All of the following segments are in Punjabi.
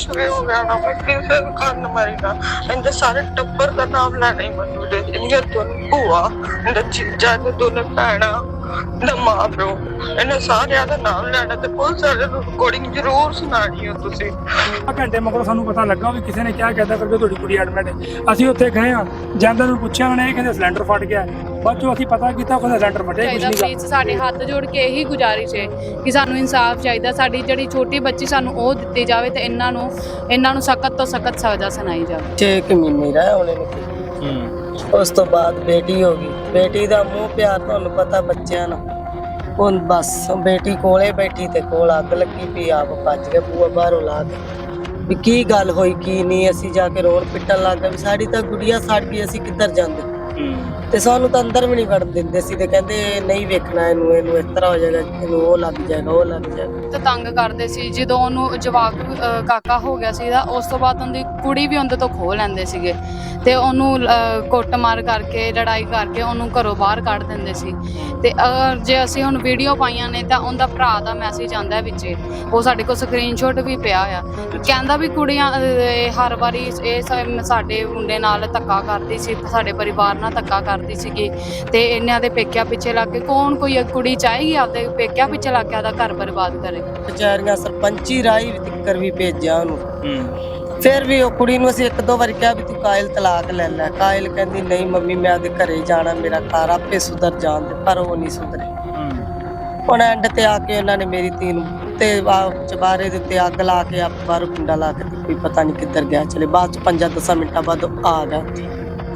ਕੁਛ ਵੀ ਹੋ ਗਿਆ ਨਾ, ਮੈਂ ਕਿਸੇ ਨੂੰ ਕੰਨ ਮਾਰੀ ਨਾ ਇਹਦੇ ਸਾਰੇ ਟੱਬਰ ਦਾ ਨਾਮ ਲੈਣਾ ਹੀ ਮੈਨੂੰ ਦੇ ਇਹਦੀਆਂ ਦੋਨੋਂ ਭੂਆ, ਇਹਦਾ ਚੀਚਾ ਤੇ ਦੋਨੇ ਭੈਣਾਂ। ਦਾ ਮਾਂ ਪਿਓ ਇਹਨਾਂ ਸਾਰਿਆਂ ਦਾ ਨਾਮ ਲੈਣਾ ਤੇ ਪੁਲਿਸ ਵਾਲੇ ਨੂੰ ਰਿਕਾਰਡਿੰਗ ਜ਼ਰੂਰ ਸੁਣਾਣੀ ਹੋ ਤੁਸੀਂ। ਆ ਘੰਟੇ ਮਗਰੋਂ ਸਾਨੂੰ ਪਤਾ ਲੱਗਾ ਵੀ ਕਿਸੇ ਨੇ ਕਿਹਾ ਕਹਿੰਦਾ ਕਰਕੇ ਤੁਹਾਡੀ ਕੁੜੀ ਐਡਮਿਟ ਹੈ। ਅਸੀਂ ਉੱਥੇ ਗਏ ਆ ਜਾਂਦੇ ਨੂੰ ਪੁੱਛਿਆ ਉਹਨੇ ਇਹ ਕਹਿੰਦੇ ਸਿਲੰਡਰ ਫਟ ਗਿਆ। ਬਾਅਦ ਚੋਂ ਅਸੀਂ ਪਤਾ ਕੀਤਾ ਉਹ ਕਹਿੰਦਾ ਸਿਲੰਡਰ ਫਟਿਆ ਹੀ ਕੁਝ ਚਾਹੀਦਾ ਨਹੀਂ ਪਲੀਜ਼ ਸਾਡੇ ਹੱਥ ਜੋੜ ਕੇ ਇਹੀ ਗੁਜ਼ਾਰਿਸ਼ ਹੈ ਕਿ ਸਾਨੂੰ ਇਨਸਾਫ ਚਾਹੀਦਾ ਸਾਡੀ ਜਿਹੜੀ ਛੋਟੀ ਬੱਚੀ ਸਾਨੂੰ ਉਹ ਦਿੱਤੀ ਜਾਵੇ ਤੇ ਇਹਨਾਂ ਨੂੰ ਇਹਨਾਂ ਨੂੰ ਸਖਤ ਤੋਂ ਸਖਤ ਸਜ਼ਾ ਸੁਣਾਈ ਜਾਵੇ। ਛੇ ਕੁ ਮਹੀਨੇ ਰਹਿ ਉਹਨੇ ਨੂੰ। ਉਸ ਤੋਂ ਬਾਅਦ ਬੇਟੀ ਹੋ ਗਈ। ਬੇਟੀ ਦਾ ਮੂੰਹ ਪਿਆਰ ਤੁਹਾਨੂੰ ਪਤਾ ਬੱਚਿਆਂ ਨੂੰ। ਹੁਣ ਬਸ ਬੇਟੀ ਕੋਲੇ ਬੈਠੀ ਤੇ ਕੋਲ ਅੱਗ ਲੱਗੀ ਪਈ ਆਪ ਭੱਜ ਕੇ ਬੂਆ ਬਾਹਰੋਂ ਲਾ ਕੇ। ਵੀ ਕੀ ਗੱਲ ਹੋਈ, ਕੀ ਨਹੀਂ? ਅਸੀਂ ਜਾ ਕੇ ਰੋਣ ਪਿੱਟਣ ਲੱਗ ਗਏ ਵੀ ਸਾਡੀ ਤਾਂ ਗੁੜੀਆ ਸੜ ਗਈ, ਅਸੀਂ ਕਿੱਧਰ ਜਾਂਦੇ? ਤੇ ਸਾਨੂੰ ਤਾਂ ਅੰਦਰ ਵੀ ਨਹੀਂ ਵੜਨ ਦਿੰਦੇ ਸੀ ਤੇ ਕਹਿੰਦੇ ਨਹੀਂ ਵੇਖਣਾ ਇਹਨੂੰ ਇਹਨੂੰ ਇਸ ਤਰ੍ਹਾਂ ਹੋ ਜਾਏਗਾ ਇਹਨੂੰ ਉਹ ਲੱਗ ਜਾਏਗਾ ਉਹ ਲੱਗ ਜਾਏਗਾ। ਤੇ ਤੰਗ ਕਰਦੇ ਸੀ। ਜਦੋਂ ਉਹਨੂੰ ਜਵਾਕ ਅਹ, ਕਾਕਾ ਹੋ ਗਿਆ ਸੀਗਾ ਉਸ ਤੋਂ ਬਾਅਦ ਉਹਦੀ ਕੁੜੀ ਵੀ ਉਹਦੇ ਤੋਂ ਖੋਹ ਲੈਂਦੇ ਸੀਗੇ। ਤੇ ਉਹਨੂੰ ਅਹ, ਕੁੱਟਮਾਰ ਕਰਕੇ ਲੜਾਈ ਕਰਕੇ ਉਹਨੂੰ ਘਰੋਂ ਬਾਹਰ ਕੱਢ ਦਿੰਦੇ ਸੀ। ਤੇ ਅਗਰ ਜੇ ਅਸੀਂ ਹੁਣ ਵੀਡੀਓ ਪਾਈਆਂ ਨੇ ਤਾਂ ਉਹਦਾ ਭਰਾ ਦਾ ਮੈਸੇਜ ਆਂਦਾ ਹੈ ਵਿੱਚੇ। ਉਹ ਸਾਡੇ ਕੋਲ ਸਕਰੀਨਸ਼ਾਟ ਵੀ ਪਿਆ ਆ। ਕਹਿੰਦਾ ਵੀ ਕੁੜੀਆਂ ਅਹ, ਇਹ ਹਰ ਵਾਰੀ ਇਹ ਸਾ- ਸਾਡੇ ਮੁੰਡੇ ਨਾਲ ਧੱਕਾ ਕਰਦੀ ਸੀ ਸਾਡੇ ਪਰਿਵਾਰ ਨਾਲ ਧੱਕਾ ਕਰਦੀ ਸੀਗੀ ਤੇ ਇਹਨਾਂ ਦੇ ਪੇਕਿਆਂ ਪਿੱਛੇ ਲੱਗ ਕੇ ਕੌਣ ਕੋਈ ਕੁੜੀ ਚਾਹੇਗੀ ਆਪਦੇ ਪੇਕਿਆਂ ਪਿੱਛੇ ਲੱਗ ਕੇ ਆਪਦਾ ਘਰ ਬਰਬਾਦ ਕਰੇ? ਵਿਚਾਰੀਆਂ ਸਰਪੰਚੀ ਰਾਈ ਵੀ ਤਿੱਕਰ ਵੀ ਭੇਜਿਆ ਉਹਨੂੰ। ਫਿਰ ਵੀ ਉਹ ਕੁੜੀ ਨੂੰ ਅਸੀਂ ਇੱਕ ਦੋ ਵਾਰ ਕਿਹਾ ਵੀ ਤੂੰ ਕਾਇਲ ਤਲਾਕ ਲੈ ਲੈ। ਕਾਇਲ ਕਹਿੰਦੀ ਨਹੀਂ ਮੰਮੀ ਮੈਂ ਆਪਦੇ ਘਰੇ ਜਾਣਾ ਮੇਰਾ ਘਰ ਆਪੇ ਸੁਧਰ ਜਾਣ ਦੇ ਪਰ ਉਹ ਨਹੀਂ ਸੁਧਰੇ। ਹੁਣ ਐਂਡ ਤੇ ਆ ਕੇ ਉਹਨਾਂ ਨੇ ਮੇਰੀ ਧੀ ਨੂੰ ਤੇ ਚਬਾਰੇ ਦੇ ਉੱਤੇ ਅੱਗ ਲਾ ਕੇ ਆਪ ਬਾਹਰੋਂ ਕੁੰਡਾ ਲਾ ਕੇ ਕੋਈ ਪਤਾ ਨਹੀਂ ਕਿੱਧਰ ਗਿਆ ਚਲੇ। ਬਾਅਦ ਚ 5-10 ਮਿੰਟਾਂ ਬਾਅਦ ਆ ਗਿਆ।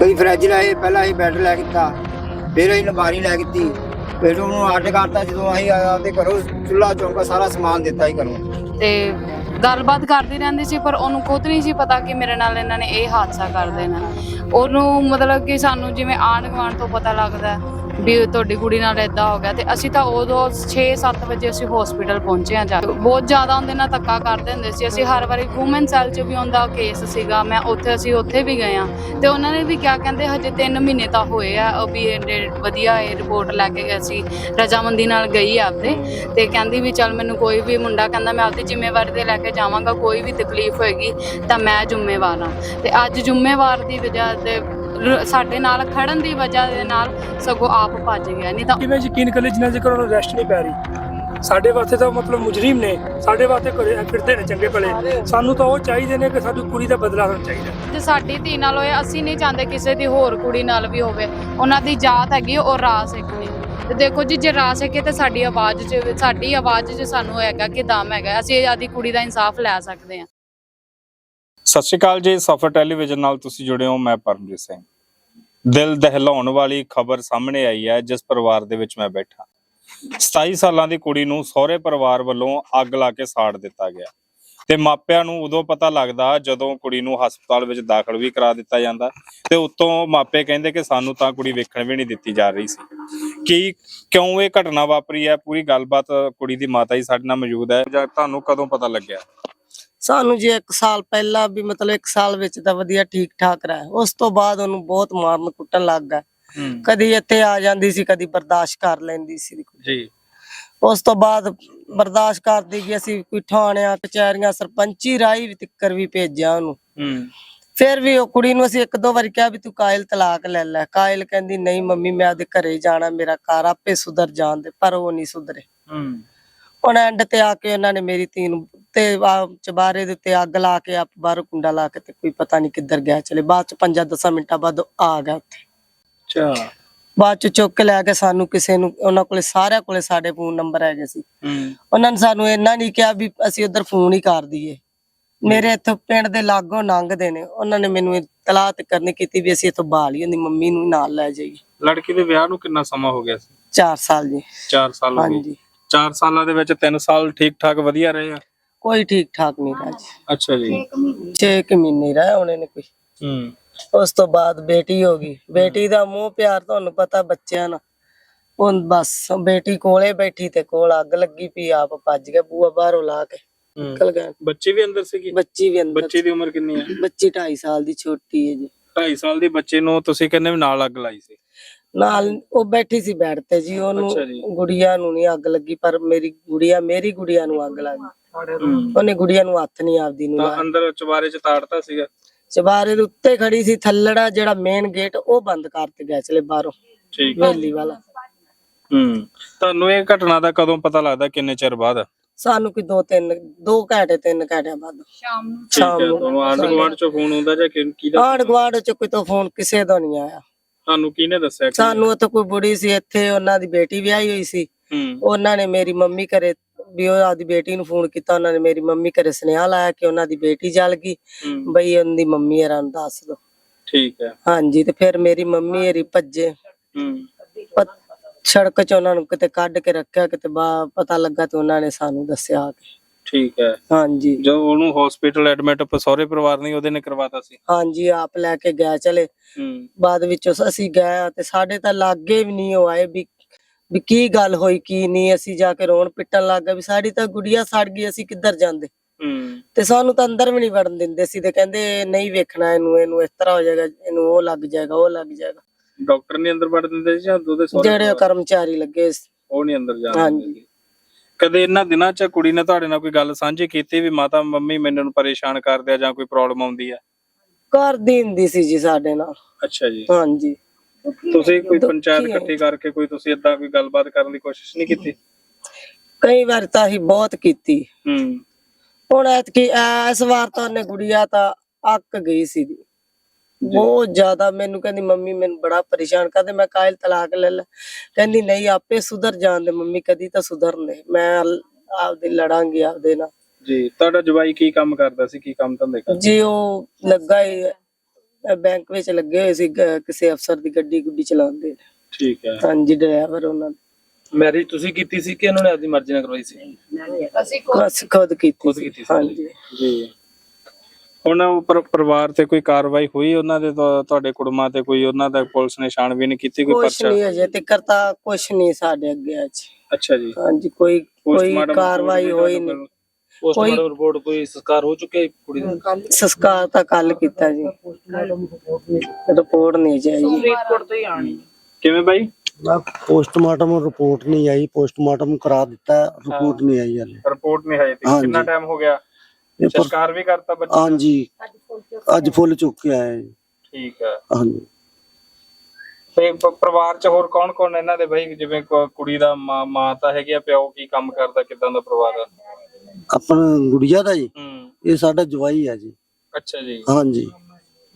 ਕਈ ਫਰਿੱਜ ਲਾਏ, ਪਹਿਲਾਂ ਅਸੀਂ ਬੈੱਡ ਲੈ ਕੀਤਾ, ਫਿਰ ਅਸੀਂ ਲੰਬਾਰੀ ਲੈ ਕੀਤੀ, ਫਿਰ ਉਹਨੂੰ ਆਰਡਰ ਕਰਤਾ, ਜਦੋਂ ਅਸੀਂ ਆਪਦੇ ਘਰੋਂ ਚੁੱਲ੍ਹਾ ਚੌਂਕਾ ਸਾਰਾ ਸਮਾਨ ਦਿੱਤਾ ਹੀ ਘਰੋਂ। ਤੇ ਗੱਲਬਾਤ ਕਰਦੇ ਰਹਿੰਦੇ ਸੀ, ਪਰ ਉਹਨੂੰ ਖੁਦ ਨਹੀਂ ਸੀ ਪਤਾ ਕਿ ਮੇਰੇ ਨਾਲ ਇਹਨਾਂ ਨੇ ਇਹ ਹਾਦਸਾ ਕਰ ਦੇਣਾ। ਉਹਨੂੰ ਮਤਲਬ ਕਿ ਸਾਨੂੰ ਜਿਵੇਂ ਆਂਢ ਗੁਆਂਢ ਤੋਂ ਪਤਾ ਲੱਗਦਾ ਵੀ ਤੁਹਾਡੀ ਕੁੜੀ ਨਾਲ ਇਦਾਂ ਹੋ ਗਿਆ ਤੇ ਅਸੀਂ ਤਾਂ ਉਦੋਂ 6-7 ਵਜੇ ਅਸੀਂ ਹਸਪੀਟਲ ਪਹੁੰਚੇ ਆ ਜਾ ਕੇ। ਬਹੁਤ ਜ਼ਿਆਦਾ ਉਹਦੇ ਨਾਲ ਧੱਕਾ ਕਰਦੇ ਹੁੰਦੇ ਸੀ। ਅਸੀਂ ਹਰ ਵਾਰੀ ਵੂਮਨ ਸੈਲ 'ਚ ਵੀ ਉਹਦਾ ਕੇਸ ਸੀਗਾ। ਮੈਂ ਉੱਥੇ ਅਸੀਂ ਉੱਥੇ ਵੀ ਗਏ ਆ ਤੇ ਉਹਨਾਂ ਨੇ ਵੀ ਕਿਆ ਕਹਿੰਦੇ, ਹਜੇ 3 ਮਹੀਨੇ ਤਾਂ ਹੋਏ ਆ। ਉਹ ਵੀ ਇਹ ਵਧੀਆ ਇਹ ਰਿਪੋਰਟ ਲੈ ਕੇ ਗਏ ਸੀ। ਰਜਾਮੰਦੀ ਨਾਲ ਗਈ ਆਪਦੇ। ਤੇ ਕਹਿੰਦੀ ਵੀ ਚੱਲ ਮੈਨੂੰ ਕੋਈ ਵੀ ਮੁੰਡਾ ਕਹਿੰਦਾ, ਮੈਂ ਆਪਦੀ ਜ਼ਿੰਮੇਵਾਰੀ ਤੇ ਲੈ ਕੇ ਜਾਵਾਂਗਾ। ਕੋਈ ਵੀ ਤਕਲੀਫ ਹੋਏਗੀ ਤਾਂ ਮੈਂ ਜ਼ਿੰਮੇਵਾਰ ਹਾਂ। ਤੇ ਅੱਜ ਜ਼ਿੰਮੇਵਾਰ ਦੀ ਵਜ੍ਹਾ ਤੇ ਰ- ਸਾਡੇ ਨਾਲ ਖੜਨ ਦੀ ਵਜ੍ਹਾ ਦੇ ਨਾਲ ਸਗੋਂ ਆਪ ਭੱਜ ਗਿਆ। ਨਹੀਂ ਤਾਂ ਕਿਵੇਂ ਯਕੀਨ ਕਰੇ ਜਿੰਨਾ ਚਿਰ ਉਹਨਾਂ ਨੂੰ ਰੈਸਟ ਨਹੀਂ ਪੈ ਰਹੀ? ਸਾਡੇ ਵਾਸਤੇ ਤਾਂ ਮਤਲਬ ਮੁਜਰਮ ਨੇ ਸਾਡੇ ਵਾਸਤੇ ਘਰੇ ਫਿਰਦੇ ਨੇ ਚੰਗੇ ਭਲੇ। ਸਾਨੂੰ ਤਾਂ ਉਹ ਚਾਹੀਦੇ ਨੇ ਕਿ ਸਾਡੀ ਕੁੜੀ ਦਾ ਬਦਲਾ ਹੋਣਾ ਚਾਹੀਦਾ। ਜੇ ਸਾਡੀ ਧੀ ਨਾਲ ਹੋਏ ਅਸੀਂ ਨਹੀਂ ਚਾਹੁੰਦੇ ਕਿਸੇ ਦੀ ਹੋਰ ਕੁੜੀ ਨਾਲ ਵੀ ਹੋਵੇ। ਉਹਨਾਂ ਦੀ ਜਾਤ ਹੈਗੀ ਉਹ ਰਾਸ ਇੱਕ ਨੇ। ਤੇ ਦੇਖੋ ਜੀ ਜੇ ਰਾਸ ਹੈਗੇ ਤੇ ਸਾਡੀ ਆਵਾਜ਼ 'ਚ ਸਾਡੀ ਆਵਾਜ਼ 'ਚ ਸਾਨੂੰ ਹੈਗਾ ਕਿ ਦਮ ਹੈਗਾ। ਅਸੀਂ ਆਦੀ ਕੁੜੀ ਦਾ ਇਨਸਾਫ ਲੈ ਸਕਦੇ ਹਾਂ। ਸਤਿ ਸ਼੍ਰੀ ਅਕਾਲ ਜੀ, ਸਫਰ ਟੈਲੀਵਿਜ਼ਨ ਨਾਲ ਤੁਸੀਂ ਜੁੜੇ ਹੋ, ਮੈਂ ਪਰਮਜੀਤ ਸਿੰਘ। ਦਿਲ ਦਹਿਲਾਉਣ ਵਾਲੀ ਖਬਰ ਸਾਹਮਣੇ ਆਈ ਹੈ, ਜਿਸ ਪਰਿਵਾਰ ਦੇ ਵਿੱਚ ਮੈਂ ਬੈਠਾ। 27 ਸਾਲਾਂ ਦੀ ਕੁੜੀ ਨੂੰ ਸਹੁਰੇ ਪਰਿਵਾਰ ਵੱਲੋਂ ਅੱਗ ਲਾ ਕੇ ਸਾੜ ਦਿੱਤਾ ਗਿਆ। ਤੇ ਮਾਪਿਆਂ ਨੂੰ ਉਦੋਂ ਪਤਾ ਲੱਗਦਾ, ਜਦੋਂ ਕੁੜੀ ਨੂੰ ਹਸਪਤਾਲ ਵਿੱਚ ਦਾਖਲ ਵੀ ਕਰਾ ਦਿੱਤਾ ਜਾਂਦਾ ਤੇ ਉਤੋਂ ਮਾਪੇ ਕਹਿੰਦੇ ਕਿ ਸਾਨੂੰ ਤਾਂ ਕੁੜੀ ਵੇਖਣ ਵੀ ਨਹੀਂ ਦਿੱਤੀ ਜਾ ਰਹੀ ਸੀ। ਕੀ, ਕਿਉਂ ਇਹ ਘਟਨਾ ਵਾਪਰੀ ਹੈ? ਪੂਰੀ ਗੱਲਬਾਤ ਕੁੜੀ ਦੀ ਮਾਤਾ ਹੀ ਸਾਡੇ ਨਾਲ ਮੌਜੂਦ ਹੈ। ਜਾਂ ਤੁਹਾਨੂੰ ਕਦੋਂ ਪਤਾ ਲੱਗਿਆ? ਸਾਨੂੰ ਜੀ 1 ਸਾਲ ਪਹਿਲਾਂ ਵੀ ਮਤਲਬ 1 ਸਾਲ ਵਿੱਚ ਤਾਂ ਵਧੀਆ ਠੀਕ ਠਾਕ ਰਿਹਾ। ਉਸ ਤੋਂ ਬਾਅਦ ਉਹਨੂੰ ਬਹੁਤ ਮਾਰਨ ਕੁੱਟਣ ਲੱਗ ਗਿਆ ਕਦੀ ਇੱਥੇ ਆ ਜਾਂਦੀ ਸੀ ਕਦੀ ਬਰਦਾਸ਼ਤ ਕਰ ਲੈਂਦੀ ਸੀ। ਜੀ। ਉਸ ਤੋਂ ਬਾਅਦ ਬਰਦਾਸ਼ਤ ਕਰਦੀ ਗਈ ਅਸੀਂ ਕੋਈ ਥਾਣਿਆਂ ਕਚਹਿਰੀਆਂ ਸਰਪੰਚੀ ਰਾਈ ਵੀ ਤਿੱਕਰ ਵੀ ਭੇਜਿਆ ਉਹਨੂੰ। ਫਿਰ ਵੀ ਉਹ ਕੁੜੀ ਨੂੰ ਅਸੀਂ ਇੱਕ ਦੋ ਵਾਰੀ ਕਿਹਾ ਵੀ ਤੂੰ ਕਾਇਲ ਤਲਾਕ ਲੈ ਲੈ। ਕਾਇਲ ਕਹਿੰਦੀ ਨਹੀਂ ਮੰਮੀ ਮੈਂ ਆਪਦੇ ਘਰੇ ਜਾਣਾ ਮੇਰਾ ਘਰ ਆਪੇ ਸੁਧਰ ਜਾਣ ਦੇ ਪਰ ਉਹ ਨਹੀਂ ਸੁਧਰੇ। ਹੂੰ। ਹੁਣ ਐਂਡ ਤੇ ਆ ਕੇ ਉਹਨਾਂ ਨੇ ਮੇਰੀ ਧੀ ਨੂੰ ਤੇ ਆ ਚਬਾਰੇ ਦੇ ਉੱਤੇ ਅੱਗ ਲਾ ਕੇ ਆਪ ਬਾਹਰੋਂ ਕੁੰਡਾ ਲਾ ਕੇ ਤੇ ਕੋਈ ਪਤਾ ਨਹੀਂ ਕਿੱਧਰ ਗਿਆ ਚਲੇ। ਬਾਅਦ ਚ 5-10 ਮਿੰਟਾਂ ਬਾਅਦ ਉਹ ਆ ਗਿਆ ਉੱਥੇ। ਅੱਛਾ। ਬਾਅਦ ਚ ਚੁੱਕ ਲੈ ਕੇ ਸਾਨੂੰ ਕਿਸੇ ਨੂੰ ਉਹਨਾਂ ਕੋਲੇ ਸਾਰਿਆਂ ਕੋਲੇ ਸਾਡੇ ਫੋਨ ਨੰਬਰ ਹੈਗੇ ਸੀ। ਉਹਨਾਂ ਨੇ ਸਾਨੂੰ ਇੰਨਾ ਨਹੀਂ ਕਿਹਾ ਵੀ ਅਸੀਂ ਉਧਰ ਫੋਨ ਹੀ ਕਰ ਦਈਏ। ਮੇਰੇ ਇੱਥੋਂ ਪਿੰਡ ਦੇ ਲਾਗੋਂ ਲੰਘਦੇ ਨੇ। ਉਹਨਾਂ ਨੇ ਮੈਨੂੰ ਤਲਾਹ ਤੇ ਕਰਨੀ ਕੀਤੀ ਵੀ ਅਸੀਂ ਇੱਥੋਂ ਹੀ ਉਹਦੀ ਮੰਮੀ ਨੂੰ ਨਾਲ ਲੈ ਜਾਈਏ। ਲੜਕੀ ਦੇ ਵਿਆਹ ਨੂੰ ਕਿੰਨਾ ਸਮਾਂ ਹੋ ਗਿਆ ਸੀ? 4 ਸਾਲ ਜੀ। 4 ਸਾਲ ਹੋ ਗਏ। ਹਾਂਜੀ। 4 ਸਾਲਾਂ ਦੇ ਵਿੱਚ 3 ਸਾਲ ਠੀਕ ਠਾਕ ਵਧੀਆ ਰਹੇ ਆ? ਕੋਈ ਠੀਕ ਠਾਕ ਨਹੀਂ ਰਿਹਾ ਜੀ ਅੱਛਾ ਜੀ। 6 ਕੁ ਮਹੀਨੇ ਰਹੇ ਉਹਨੇ ਨੇ ਕੋਈ। ਹੂੰ। ਉਸ ਤੋਂ ਬਾਅਦ ਬੇਟੀ ਹੋ ਗਈ। ਬੇਟੀ ਦਾ ਮੋਹ ਪਿਆਰ ਤੁਹਾਨੂੰ ਪਤਾ ਬੱਚਿਆਂ ਨਾਲ। ਹੁਣ ਬਸ ਬੇਟੀ ਕੋਲੇ ਬੈਠੀ ਤੇ ਕੋਲ ਅੱਗ ਲੱਗੀ ਪਈ ਆਪ ਭੱਜ ਗਿਆ ਬੂਆ ਬਾਹਰੋਂ ਲਾ ਕੇ। ਨਿਕਲ ਗਿਆ। ਬੱਚੇ ਵੀ ਅੰਦਰ ਸੀਗੇ? ਬੱਚੀ ਵੀ ਅੰਦਰ ਬੱਚੇ ਦੀ ਉਮਰ ਕਿੰਨੀ ਹੈ ਬੱਚੀ 2.5 ਸਾਲ ਦੀ ਛੋਟੀ ਹੈ ਜੀ। 2.5 ਸਾਲ ਦੀ ਬੱਚੇ ਨੂੰ ਤੁਸੀਂ ਕਹਿੰਦੇ ਵੀ ਨਾਲ ਅੱਗ ਲਾਈ ਸੀ। ਨਾਲ ਉਹ ਬੈਠੀ ਸੀ ਬੈਠ ਤੇ ਜੀ ਉਹਨੂੰ ਅੱਛਾ ਜੀ। ਗੁੜੀਆ ਨੂੰ ਨਹੀਂ ਅੱਗ ਲੱਗੀ ਪਰ ਮੇਰੀ ਗੁੜੀਆ ਮੇਰੀ ਗੁੜੀਆ ਨੂੰ ਅੱਗ ਲੱਗ ਗਈ। ਉਹਨੇ ਗੁੜੀਆ ਨੂੰ ਹੱਥ ਨਹੀਂ ਆਪਦੀ ਨੂੰ ਤਾਂ ਲਾਇਆ। ਅੰਦਰ ਚਵਾਰੇ ਚ ਤਾੜਤਾ ਸੀਗਾ। ਚਬਾਰੇ ਦੇ ਉੱਤੇ ਖੜੀ ਸੀ ਥੱਲੜਾ ਜਿਹੜਾ ਮੇਨ ਗੇਟ ਉਹ ਬੰਦ ਕਰਤੇ ਗਿਆ ਚਲੇ ਬਾਹਰੋਂ। ਠੀਕ ਹੈ ਵੇਲੀ ਵਾਲਾ। ਹੂੰ। ਤੁਹਾਨੂੰ ਇਹ ਘਟਨਾ ਦਾ ਕਦੋਂ ਪਤਾ ਲੱਗਦਾ ਕਿੰਨੇ ਚਿਰ ਬਾਅਦ? ਸਾਨੂੰ ਕੋਈ ਦੋ ਤਿੰਨ ਦੋ ਘੰਟੇ ਤਿੰਨ ਘੰਟੇ ਬਾਅਦ। ਸ਼ਾਮ ਨੂੰ ਠੀਕ ਹੈ ਤੁਹਾਨੂੰ ਆਂਢ ਗੁਆਂਢ ਚੋਂ ਫੋਨ ਆਉਂਦਾ ਜਾਂ ਕਿ- ਕਿਹਦਾ ਆਂਢ ਗੁਆਂਢ ਚ ਕੋਈ ਤੋਂ ਫੋਨ ਕਿਸੇ ਦਾ ਨਹੀਂ ਆਇਆ। ਤੁਹਾਨੂੰ ਕਿਹਨੇ ਦੱਸਿਆ ਕਿ- ਸਾਨੂੰ ਉੱਥੇ ਕੋਈ ਬੁੜੀ ਸੀ ਇੱਥੇ ਉਹਨਾਂ ਦੀ ਬੇਟੀ ਵਿਆਹੀ ਹੋਈ ਸੀ। ਹੂੰ। ਉਹਨਾਂ ਨੇ ਮੇਰੀ ਮੰਮੀ ਘਰੇ ਵੀ ਉਹ ਆਦੀ ਬੇਟੀ ਨੂੰ ਫੋਨ ਕੀਤਾ ਉਹਨਾਂ ਨੇ ਮੇਰੀ ਮੰਮੀ ਘਰੇ ਸੁਨੇਹਾ ਲਾਇਆ ਕਿ ਉਹਨਾਂ ਦੀ ਬੇਟੀ ਜਲ ਗਈ। ਹੂੰ। ਬਈ ਉਹਦੀ ਮੰਮੀ ਹਰਾਂ ਨੂੰ ਦੱਸ ਦੋ। ਠੀਕ ਹੈ। ਹਾਂਜੀ ਤੇ ਫਿਰ ਮੇਰੀ ਮੰਮੀ ਹਰੀ ਭੱਜੇ। ਹੂੰ। ਪ- ਸੜਕ 'ਚ ਉਹਨਾਂ ਨੂੰ ਕਿਤੇ ਕੱਢ ਕੇ ਰੱਖਿਆ ਕਿਤੇ ਬਾ ਪਤਾ ਲੱਗਾ ਤੇ ਉਹਨਾਂ ਨੇ ਸਾਨੂੰ ਦੱਸਿਆ ਆ ਕੇ। ਠੀਕ ਹੈ। ਹਾਂਜੀ। ਜੋ ਉਹਨੂੰ ਹਸਪੀਟਲ ਐਡਮਿਟ ਸਹੁਰੇ ਪਰਿਵਾਰ ਨੇ ਉਹਦੇ ਨੇ ਕਰਵਾਤਾ ਸੀ। ਹਾਂਜੀ ਆਪ ਲੈ ਕੇ ਗਿਆ ਚਲੇ। ਹੂੰ। ਬਾਅਦ ਵਿੱਚ ਉਸ- ਅਸੀਂ ਗਏ ਤੇ ਸਾਡੇ ਤਾਂ ਲਾਗੇ ਵੀ ਨਹੀਂ ਉਹ ਆਏ ਵੀ ਵੀ ਕੀ ਗੱਲ ਹੋਈ ਕੀ ਨਹੀਂ। ਅਸੀਂ ਜਾ ਕੇ ਰੋਣ ਪਿੱਟਣ ਲੱਗ ਗਏ ਵੀ ਸਾਡੀ ਤਾਂ ਗੁੜੀਆ ਸੜ ਗਈ ਅਸੀਂ ਕਿੱਧਰ ਜਾਂਦੇ? ਹੂੰ। ਤੇ ਸਾਨੂੰ ਤਾਂ ਅੰਦਰ ਵੀ ਨਹੀਂ ਵੜਨ ਦਿੰਦੇ ਸੀ ਤੇ ਕਹਿੰਦੇ ਨਹੀਂ ਵੇਖਣਾ ਇਹਨੂੰ ਇਹਨੂੰ ਇਸ ਤਰ੍ਹਾਂ ਹੋ ਜਾਏਗਾ ਇਹਨੂੰ ਉਹ ਲੱਗ ਜਾਏਗਾ ਉਹ ਲੱਗ ਜਾਏਗਾ। ਡਾਕਟਰ ਨੇ ਅੰਦਰ ਵੜ ਦਿੰਦੇ ਸੀ ਜਾਂ ਉਹਦੇ ਸਹੁਰੇ ਜਿਹੜੇ ਪਰਿਵਾਰ? ਕਰਮਚਾਰੀ ਲੱਗੇ ਸੀ। ਉਹ ਨਹੀਂ ਅੰਦਰ ਜਾਣ ਹਾਂਜੀ। ਸੀ। ਕਦੇ ਇਹਨਾਂ ਦਿਨਾਂ 'ਚ ਕੁੜੀ ਨੇ ਤੁਹਾਡੇ ਨਾਲ ਕੋਈ ਗੱਲ ਸਾਂਝੀ ਕੀਤੀ ਵੀ ਮਾਤਾ ਮੰਮੀ ਮੈਨੂੰ ਪਰੇਸ਼ਾਨ ਕਰਦੇ ਆ ਜਾਂ ਕੋਈ ਪ੍ਰੋਬਲਮ ਆਉਂਦੀ ਆ? ਕਰਦੀ ਹੁੰਦੀ ਸੀ ਜੀ ਸਾਡੇ ਨਾਲ। ਅੱਛਾ ਜੀ। ਹਾਂਜੀ। ਤੁਸੀਂ ਕੋਈ ਪੰਚਾਇਤ ਹੈ। ਇਕੱਠੀ ਕਰਕੇ ਕੋਈ ਤੁਸੀਂ ਏਦਾਂ ਕੋਈ ਗੱਲਬਾਤ ਕਰਨ ਦੀ ਕੋਸ਼ਿਸ਼ ਨਹੀਂ ਕੀਤੀ? ਕਈ ਵਾਰ ਤਾਂ ਅਸੀਂ ਬਹੁਤ ਕੀਤੀ। ਹੂੰ। ਹੁਣ ਐਤਕੀ ਇਸ ਵਾਰ ਤਾਂ ਉਹਨੇ ਗੁੜੀਆ ਤਾਂ ਅੱਕ ਗਈ ਸੀ ਬਹੁਤ ਜ਼ਿਆਦਾ ਮੈਨੂੰ ਕਹਿੰਦੀ ਮੰਮੀ ਮੈਨੂੰ ਬੜਾ ਪਰੇਸ਼ਾਨ ਕਰਦੇ ਮੈਂ ਕਾਇਲ ਤਲਾਕ ਲੈ ਲੈ ਕਹਿੰਦੀ ਨਹੀਂ ਆਪੇ ਸੁਧਰ ਜਾਂਦੇ ਮੰਮੀ ਕਦੀ ਤਾਂ ਸੁਧਰਨੇ ਮੈਂ ਆਪਦੇ ਲੜਾਂਗੀ ਆਪਦੇ ਨਾਲ। ਜੀ ਤੁਹਾਡਾ ਜਵਾਈ ਕੀ ਕੰਮ ਕਰਦਾ ਸੀ ਕੀ ਕੰਮ ਧੰਦੇ ਕਰਦਾ ਜੀ ਉਹ ਲੱਗਾ ਹੀ ਬੈਂਕ ਵਿੱਚ ਲੱਗੇ ਹੋਏ ਸੀ ਗ- ਕਿਸੇ ਅਫਸਰ ਦੀ ਗੱਡੀ ਗੁੱਡੀ ਚਲਾਉਂਦੇ ਨੇ। ਠੀਕ ਹੈ। ਹਾਂਜੀ ਡਰਾਈਵਰ ਉਹਨਾਂ ਦੇ। ਮੈਰਿਜ ਤੁਸੀਂ ਕੀਤੀ ਸੀ ਕਿ ਇਹਨਾਂ ਨੇ ਆਪਣੀ ਮਰਜ਼ੀ ਨਾਲ ਕਰਵਾਈ ਸੀ? ਅਸੀਂ ਖੁਦ ਕੀਤੀ ਖੁਦ ਕੀਤੀ ਸੀ। ਹਾਂਜੀ। ਜੀ। ਹੁਣ ਉਹ ਪਰ- ਪਰਿਵਾਰ ਤੇ ਕੋਈ ਕਾਰਵਾਈ ਹੋਈ ਉਹਨਾਂ ਦੇ ਤੁਹਾ- ਤੁਹਾਡੇ ਕੁੜਮਾਂ ਤੇ ਕੋਈ ਉਹਨਾਂ ਦਾ ਪੁਲਿਸ ਨੇ ਛਾਣਬੀਨ ਕੀਤੀ ਕੋਈ ਕੁਛ ਪਰਚਾ? ਨਹੀਂ ਅਜੇ ਤਾਂ ਕੁਛ ਨਹੀਂ ਸਾਡੇ ਅੱਗੇ ਅੱਜ। ਅੱਛਾ ਜੀ। ਹਾਂਜੀ ਕੋਈ ਕੋਈ Postmortem ਕਾਰਵਾਈ report ਹੋਈ ਨਹੀਂ। ਪੋਸਟਮਾਰਟਮ ਰਿਪੋਰਟ ਕੋਈ ਸੰਸਕਾਰ ਹੋ ਚੁੱਕਿਆ ਹੈ ਕੁੜੀ ਦਾ? ਸੰਸਕਾਰ ਤਾਂ ਕੱਲ ਕੀਤਾ ਜੀ। ਰਿਪੋਰਟ ਨਹੀਂ ਜਾਈ। ਕਿਵੇਂ ਬਾਈ? ਪੋਸਟਮਾਰਟਮ ਰਿਪੋਰਟ ਨਹੀਂ ਆਈ ਪੋਸਟਮਾਰਟਮ ਕਰਾ ਦਿੱਤਾ ਰਿਪੋਰਟ ਨਹੀਂ ਆਈ ਹਲੇ ਰਿਪੋਰਟ ਨਹੀਂ ਆਈ। ਹਾਂਜੀ। ਕਿੰਨਾ ਟਾਈਮ ਹੋ ਗਿਆ? ਇਹ ਪਰ- ਸੰਸਕਾਰ ਵੀ ਕਰਤਾ ਬੱਚੇ ਹਾਂਜੀ। ਅੱਜ ਫੁੱਲ ਚੁੱਕਿਆ ਹੈ ਠੀਕ ਹੈ ਹਾਂਜੀ। ਤੇ ਪ- ਪਰਿਵਾਰ ਚ ਹੋਰ ਕੌਣ ਕੌਣ ਇਹਨਾਂ ਦੇ ਬਾਈ? ਜਿਵੇਂ ਕ- ਕੁੜੀ ਦਾ ਮਾਂ ਮਾਂ ਤਾਂ ਹੈਗੀ ਆ ਪਿਓ ਕੀ ਕੰਮ ਕਰਦਾ ਕਿਦਾਂ ਦਾ ਪਰਿਵਾਰ ਆ? ਆਪਣਾ ਗੁੜੀਆ ਦਾ ਜੀ। ਹੂੰ। ਇਹ ਸਾਡਾ ਜਵਾਈ ਹੈ ਜੀ। ਅੱਛਾ ਜੀ। ਹਾਂਜੀ।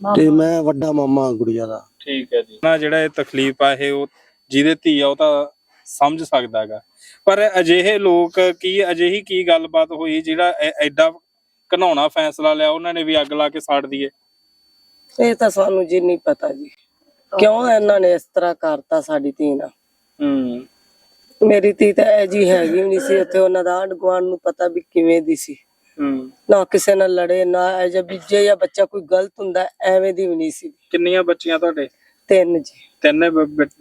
ਤੇ ਮੈਂ ਵੱਡਾ ਮਾਮਾ ਗੁੜੀਆ ਦਾ। ਠੀਕ ਹੈ ਜੀ। ਨਾ ਜਿਹੜਾ ਇਹ ਤਕਲੀਫ ਆ ਇਹ ਉਹ ਜਿਹਦੇ ਧੀ ਆ ਉਹ ਤਾਂ ਸਮਝ ਸਕਦਾ ਹੈਗਾ। ਪਰ ਅਜਿਹੇ ਲੋਕ ਕੀ ਅਜਿਹੀ ਕੀ ਗੱਲਬਾਤ ਹੋਈ ਜਿਹੜਾ ਐ- ਐਡਾ ਘਨਾਉਣਾ ਫੈਸਲਾ ਲਿਆ ਉਹਨਾਂ ਨੇ ਵੀ ਅੱਗ ਲਾ ਕੇ ਸਾੜ ਦਈਏ। ਇਹ ਤਾਂ ਸਾਨੂੰ ਜੀ ਨਹੀਂ ਪਤਾ ਜੀ। ਕਿਉਂ ਇਹਨਾਂ ਨੇ ਇਸ ਤਰ੍ਹਾਂ ਕਰਤਾ ਸਾਡੀ ਧੀ ਨਾਲ? ਹੂੰ। ਮੇਰੀ ਧੀ ਤਾਂ ਇਹ ਜੀ ਹੈਗੀ ਨਹੀਂ ਸੀ ਉੱਥੇ ਉਹਨਾਂ ਦਾ ਆਂਢ ਗੁਆਂਢ ਨੂੰ ਪਤਾ ਵੀ ਕਿਵੇਂ ਦੀ ਸੀ। ਹੂੰ। ਨਾ ਕਿਸੇ ਨਾਲ ਲੜੇ ਨਾ ਇਹ ਜੇ ਬੀਜੇ ਜਾਂ ਬੱਚਾ ਕੋਈ ਗਲਤ ਹੁੰਦਾ ਐਵੇਂ ਦੀ ਵੀ ਨਹੀਂ ਸੀ। ਕਿੰਨੀਆਂ ਬੱਚੀਆਂ ਤੁਹਾਡੇ? ਤਿੰਨ ਜੀ। ਤਿੰਨ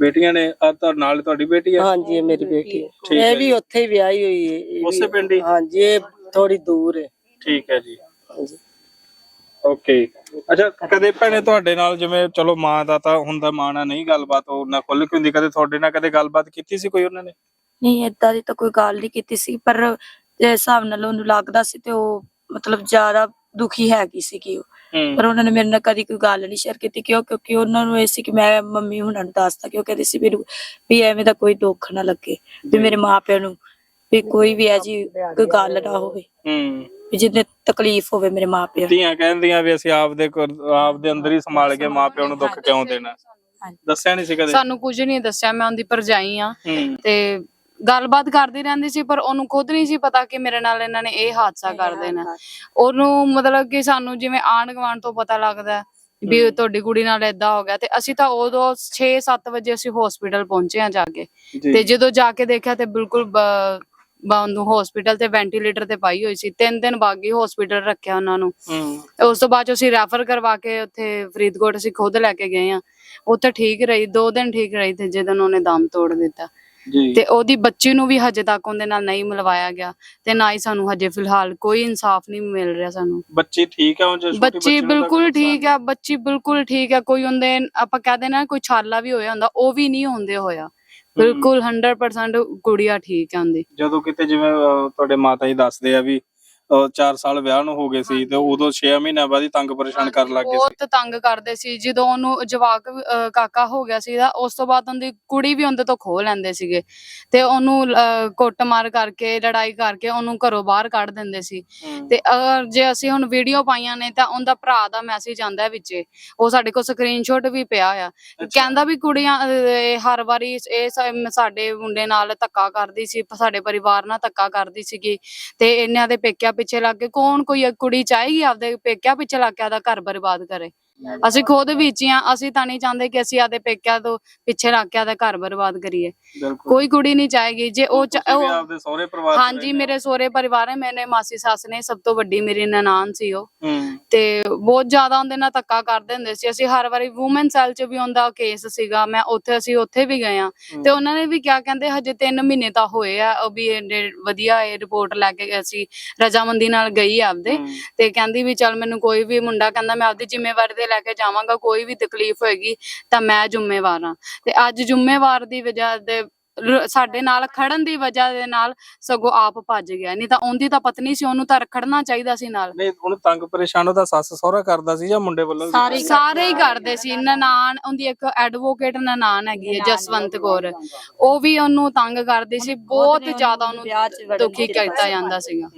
ਬੇਟੀਆਂ ਨੇ ਆ ਤਾਂ ਨਾਲ ਤੁਹਾਡੀ ਬੇਟੀ ਆ? ਹਾਂਜੀ ਇਹ ਮੇਰੀ ਬੇਟੀ ਹੈ। ਹੈ ਇਹ ਵੀ ਉੱਥੇ ਹੀ ਵਿਆਹੀ ਹੋਈ ਹੈ ਇਹ ਵੀ- ਉਸੇ ਪਿੰਡ ਹੀ? ਹਾਂਜੀ ਇਹ ਥੋੜੀ ਦੂਰ ਹੈ। ਠੀਕ ਹੈ ਜੀ। ਹਾਂਜੀ। ਓਕੇ। ਅੱਛਾ ਕਦੇ ਭੈਣੇ ਤੁਹਾਡੇ ਨਾਲ ਜਿਵੇਂ ਚਲੋ ਮਾਂ ਦਾ ਤਾਂ ਹੁੰਦਾ ਮਾਂ ਨਾਲ ਨਹੀਂ ਗੱਲਬਾਤ ਉਹ ਨਾ ਖੁੱਲ ਕੇ ਹੁੰਦੀ ਕਦੇ ਤੁਹਾਡੇ ਨਾਲ ਕਦੇ ਗੱਲਬਾਤ ਕੀਤੀ ਸੀ ਕੋਈ ਉਹਨਾਂ ਨੇ? ਨਹੀਂ ਏਦਾਂ ਦੀ ਤਾਂ ਕੋਈ ਗੱਲ ਨਹੀਂ ਕੀਤੀ ਸੀ ਪਰ ਜੇ ਹਿਸਾਬ ਨਾਲ ਉਹਨੂੰ ਲੱਗਦਾ ਸੀ ਤੇ ਉਹ ਮਤਲਬ ਜ਼ਿਆਦਾ ਦੁਖੀ ਹੈਗੀ ਸੀ ਕਿ ਉਹ ਪਰ ਉਹਨਾਂ ਨੇ ਮੇਰੇ ਨਾਲ ਕਦੀ ਕੋਈ ਗੱਲ ਨਹੀਂ ਸ਼ੇਅਰ ਕੀਤੀ ਕਿਉਂ? ਕਿਉਂਕਿ ਉਹਨਾਂ ਨੂੰ ਇਹ ਸੀ ਕਿ ਮੈਂ ਮੰਮੀ ਹੁਣਾਂ ਨੂੰ ਦੱਸਤਾ ਕਿ ਉਹ ਕਹਿੰਦੇ ਸੀ ਮੈਨੂੰ ਵੀ ਐਵੇਂ ਦਾ ਕੋਈ ਦੁੱਖ ਨਾ ਲੱਗੇ ਵੀ ਮੇਰੇ ਮਾਪਿਆਂ ਨੂੰ ਵੀ ਕੋਈ ਵੀ ਐ ਜੀ ਕੋਈ ਗੱਲ ਨਾ ਹੋਵੇ। ਹੂੰ। ਵੀ ਜਿੰਨੇ ਤਕਲੀਫ ਹੋਵੇ ਮੇਰੇ ਮਾਪਿਆਂ ਨੂੰ। ਧੀਆਂ ਕਹਿੰਦੀਆਂ ਵੀ ਅਸੀਂ ਆਪਦੇ ਕੋਲ- ਆਪਦੇ ਅੰਦਰ ਹੀ ਸੰਭਾਲ ਕੇ ਮਾਪਿਆਂ ਨੂੰ ਦੁੱਖ ਕਿਉਂ ਦੇਣਾ? ਹਾਂਜੀ। ਦੱਸਿਆ ਨਹੀਂ ਸੀ ਕਦੇ? ਸਾਨੂੰ ਕੁਝ ਨਹੀਂ ਦੱਸਿਆ ਮੈਂ ਉਹਦੀ ਭਰਜਾਈ ਆ ਹੂੰ। ਤੇ ਗੱਲਬਾਤ ਕਰਦੀ ਰਹਿੰਦੀ ਸੀ ਪਰ ਉਹਨੂੰ ਖੁਦ ਨਹੀਂ ਸੀ ਪਤਾ ਕਿ ਮੇਰੇ ਨਾਲ ਇਹਨਾਂ ਨੇ ਇਹ ਹਾਦਸਾ ਕਰ ਦੇਣਾ। ਉਹਨੂੰ ਮਤਲਬ ਕਿ ਸਾਨੂੰ ਜਿਵੇਂ ਆਂਢ ਗੁਆਂਢ ਤੋਂ ਪਤਾ ਲੱਗਦਾ ਹੈ ਵੀ ਹਮ। ਤੁਹਾਡੀ ਕੁੜੀ ਨਾਲ ਏਦਾਂ ਹੋ ਗਿਆ। ਤੇ ਅਸੀਂ ਤਾਂ ਉਦੋਂ 6-7 ਵਜੇ ਅਸੀਂ ਹਸਪੀਟਲ ਪਹੁੰਚੇ ਆ ਜਾ ਕੇ। ਤੇ ਜਦੋਂ ਜਾ ਕੇ ਦੇਖਿਆ ਤੇ ਬਿਲਕੁਲ ਬ- ਬੰਦ ਨੂੰ ਹਸਪੀਟਲ ਤੇ ਵੈਂਟੀਲੇਟਰ ਤੇ ਪਾਈ ਹੋਈ ਸੀ। ਤਿੰਨ ਦਿਨ ਬਾਗੀ ਹਸਪੀਟਲ ਰੱਖਿਆ ਉਹਨਾਂ ਨੂੰ। ਹੂੰ ਉਸ ਤੋਂ ਬਾਅਦ 'ਚ ਅਸੀਂ ਰੈਫਰ ਕਰਵਾ ਕੇ ਉੱਥੇ ਫਰੀਦਕੋਟ ਅਸੀਂ ਖੁਦ ਲੈ ਕੇ ਗਏ ਆ ਉੱਥੇ ਠੀਕ ਰਹੀ ਦੋ ਦਿਨ ਠੀਕ ਰਹੀ ਤੇ ਜਦੋਂ ਉਹਨੇ ਦਮ ਤੋੜ ਦਿੱਤਾ। ਜੀ। ਤੇ ਉਹਦੀ ਬੱਚੀ ਨੂੰ ਵੀ ਹਜੇ ਤੱਕ ਉਹਦੇ ਨਾਲ ਨਹੀਂ ਮਿਲਵਾਇਆ ਗਿਆ ਤੇ ਨਾ ਹੀ ਸਾਨੂੰ ਹਜੇ ਫਿਲਹਾਲ ਕੋਈ ਇਨਸਾਫ ਨਹੀਂ ਮਿਲ ਰਿਹਾ ਸਾਨੂੰ। ਬੱਚੀ ਠੀਕ ਆ ਉਹ ਜੇ ਛੋਟੀ ਬੱਚੀ ਨੂੰ ਤਾਂ ਬਿਲਕੁਲ ਕੋਈ ਠੀਕ ਆ ਬੱਚੀ ਬਿਲਕੁਲ ਠੀਕ ਆ ਕੋਈ ਉਹਦੇ ਆਪਾਂ ਕਹਦੇ ਨਾ ਕੋਈ ਛਾਲਾ ਵੀ ਹੋਇਆ ਹੁੰਦਾ ਉਹ ਵੀ ਨਹੀਂ ਹੁੰਦੇ ਹੋਇਆ। ਬਿਲਕੁਲ 100% ਕੁੜੀਆ ਠੀਕ ਆ ਉਹਦੀ। ਜਦੋਂ ਕਿਤੇ ਜਿਵੇਂ ਅਹ, ਤੁਹਾਡੇ ਮਾਤਾ ਜੀ ਦੱਸਦੇ ਆ ਵੀ 4 ਸਾਲ ਵਿਆਹ ਨੂੰ ਹੋ ਗਏ ਸੀ ਤੇ ਉਦੋਂ 6 ਮਹੀਨਿਆਂ ਬਾਅਦ ਹੀ ਤੰਗ ਪਰੇਸ਼ਾਨ ਕਰਨ ਲੱਗ ਗਏ ਸੀ। ਬਹੁਤ ਤੰਗ ਕਰਦੇ ਸੀ। ਜਦੋਂ ਉਹਨੂੰ ਜਵਾਕ ਅਹ, ਕਾਕਾ ਹੋ ਗਿਆ ਸੀ ਦਾ ਉਸ ਤੋਂ ਬਾਅਦ ਉਹਦੀ ਕੁੜੀ ਵੀ ਉਹਦੇ ਤੋਂ ਖੋਹ ਲੈਂਦੇ ਸੀਗੇ ਤੇ ਉਹਨੂੰ ਅਹ, ਕੁੱਟਮਾਰ ਕਰਕੇ ਲੜਾਈ ਕਰਕੇ ਉਹਨੂੰ ਘਰੋਂ ਬਾਹਰ ਕੱਢ ਦਿੰਦੇ ਸੀ। ਤੇ ਅਗਰ ਜੇ ਅਸੀਂ ਹੁਣ ਵੀਡੀਓ ਪਾਈਆਂ ਨੇ ਤਾਂ ਉਹਦਾ ਭਰਾ ਦਾ ਮੈਸੇਜ ਆਂਦਾ ਹੈ ਵਿੱਚੇ। ਉਹ ਸਾਡੇ ਕੋਲ ਸਕਰੀਨਸ਼ਾਟ ਵੀ ਪਿਆ ਆ। ਕਹਿੰਦਾ ਵੀ ਕੁੜੀਆਂ ਅਹ, ਇਹ ਹਰ ਵਾਰੀ ਇਹ ਸ- ਸਾਡੇ ਮੁੰਡੇ ਨਾਲ ਧੱਕਾ ਕਰਦੀ ਸੀ ਸਾਡੇ ਪਰਿਵਾਰ ਨਾਲ ਧੱਕਾ ਕਰਦੀ ਸੀਗੀ ਤੇ ਇਹਨਾਂ ਦੇ ਪੇਕਿਆਂ ਪਿੱਛੇ ਲੱਗ ਕੇ, ਕੌਣ ਕੋਈ ਕੁੜੀ ਚਾਹੇਗੀ ਆਪਦੇ ਪੇਕਿਆਂ ਪਿੱਛੇ ਲੱਗ ਕੇ ਆਦਾ ਘਰ ਬਰਬਾਦ ਕਰੇ? ਅਸੀਂ ਖੁਦ ਵਿੱਚ ਹੀ ਆ ਅਸੀਂ ਤਾਂ ਨਹੀਂ ਚਾਹੁੰਦੇ ਕਿ ਅਸੀਂ ਆਪਦੇ ਪੇਕਿਆਂ ਤੋਂ ਪਿੱਛੇ ਲੱਗ ਕੇ ਆਦਾ ਘਰ ਬਰਬਾਦ ਕਰੀਏ। ਕੋਈ ਕੁੜੀ ਨਹੀਂ ਚਾਹੇਗੀ ਜੇ ਉਹ ਆਪਦੇ ਸਹੁਰੇ ਪਰਿਵਾਰ ਹਾਂਜੀ। ਮੇਰੇ ਸਹੁਰੇ ਪਰਿਵਾਰ ਹੈ ਮੈਨੇ ਮਾਸੀ ਸੱਸ ਨੇ ਸਭ ਤੋਂ ਵੱਡੀ ਮੇਰੀ ਨਨਾਣ ਸੀ ਉਹ। ਤੇ ਬਹੁਤ ਜ਼ਿਆਦਾ ਉਹਦੇ ਨਾਲ ਧੱਕਾ ਕਰਦੇ ਹੁੰਦੇ ਸੀ। ਅਸੀਂ ਹਰ ਵਾਰੀ ਔਮਨ ਸੈਲ 'ਚ ਵੀ ਉਹਦਾ ਕੇਸ ਸੀਗਾ ਮੈਂ ਉੱਥੇ ਅਸੀਂ ਉੱਥੇ ਵੀ ਗਏ ਆ ਤੇ ਉਹਨਾਂ ਨੇ ਵੀ ਕਿਹਾ ਕਹਿੰਦੇ ਹਜੇ 3 ਮਹੀਨੇ ਤਾਂ ਹੋਏ ਆ ਉਹ ਵੀ ਵਧੀਆ ਇਹ ਰਿਪੋਰਟ ਲੈ ਕੇ ਅਸੀਂ ਰਜਾਮੰਦੀ ਨਾਲ ਗਈ ਆਪਦੇ। ਤੇ ਕਹਿੰਦੀ ਵੀ ਚੱਲ ਮੈਨੂੰ ਕੋਈ ਵੀ ਮੁੰਡਾ ਕਹਿੰਦਾ ਮੈਂ ਆਪਦੀ ਜ਼ਿੰਮੇਵਾਰੀ ਤੇ ਲੈ ਕੇ ਜਾਵਾਂਗਾ, ਕੋਈ ਵੀ ਤਕਲੀਫ ਹੋਏਗੀ ਤਾਂ ਮੈਂ ਜ਼ਿੰਮੇਵਾਰ ਹਾਂ। ਤੇ ਅੱਜ ਜ਼ਿੰਮੇਵਾਰ ਦੀ ਵਜ੍ਹਾ ਦੇ ਸਾਡੇ ਨਾਲ ਖੜਨ ਦੀ ਵਜ੍ਹਾ ਦੇ ਨਾਲ ਸਗੋਂ ਆਪ ਭੱਜ ਗਿਆ। ਨਹੀਂ ਤਾਂ ਉਹਦੀ ਤਾਂ ਪਤਨੀ ਸੀ ਉਹਨੂੰ ਤਾਂ ਖੜਨਾ ਚਾਹੀਦਾ ਸੀ ਨਾਲ। ਨਹੀਂ ਉਹਨੂੰ ਤੰਗ ਪਰੇਸ਼ਾਨ ਉਹਦਾ ਸੱਸ ਸਹੁਰਾ ਕਰਦਾ ਸੀ ਜਾਂ ਮੁੰਡੇ ਵੱਲੋਂ? ਸਾਰੇ ਸਾਰੇ ਹੀ ਕਰਦੇ ਸੀ। ਨਨਾਣ ਉਹਦੀ ਇੱਕ ਐਡਵੋਕੇਟ ਨਨਾਣ ਹੈਗੀ ਹੈ ਜਸਵੰਤ ਕੌਰ। ਉਹ ਵੀ ਉਹਨੂੰ ਤੰਗ ਕਰਦੀ ਸੀ। ਬਹੁਤ ਜ਼ਿਆਦਾ ਉਹਨੂੰ ਦੁਖੀ ਕੀਤਾ ਜਾਂਦਾ ਸੀਗਾ।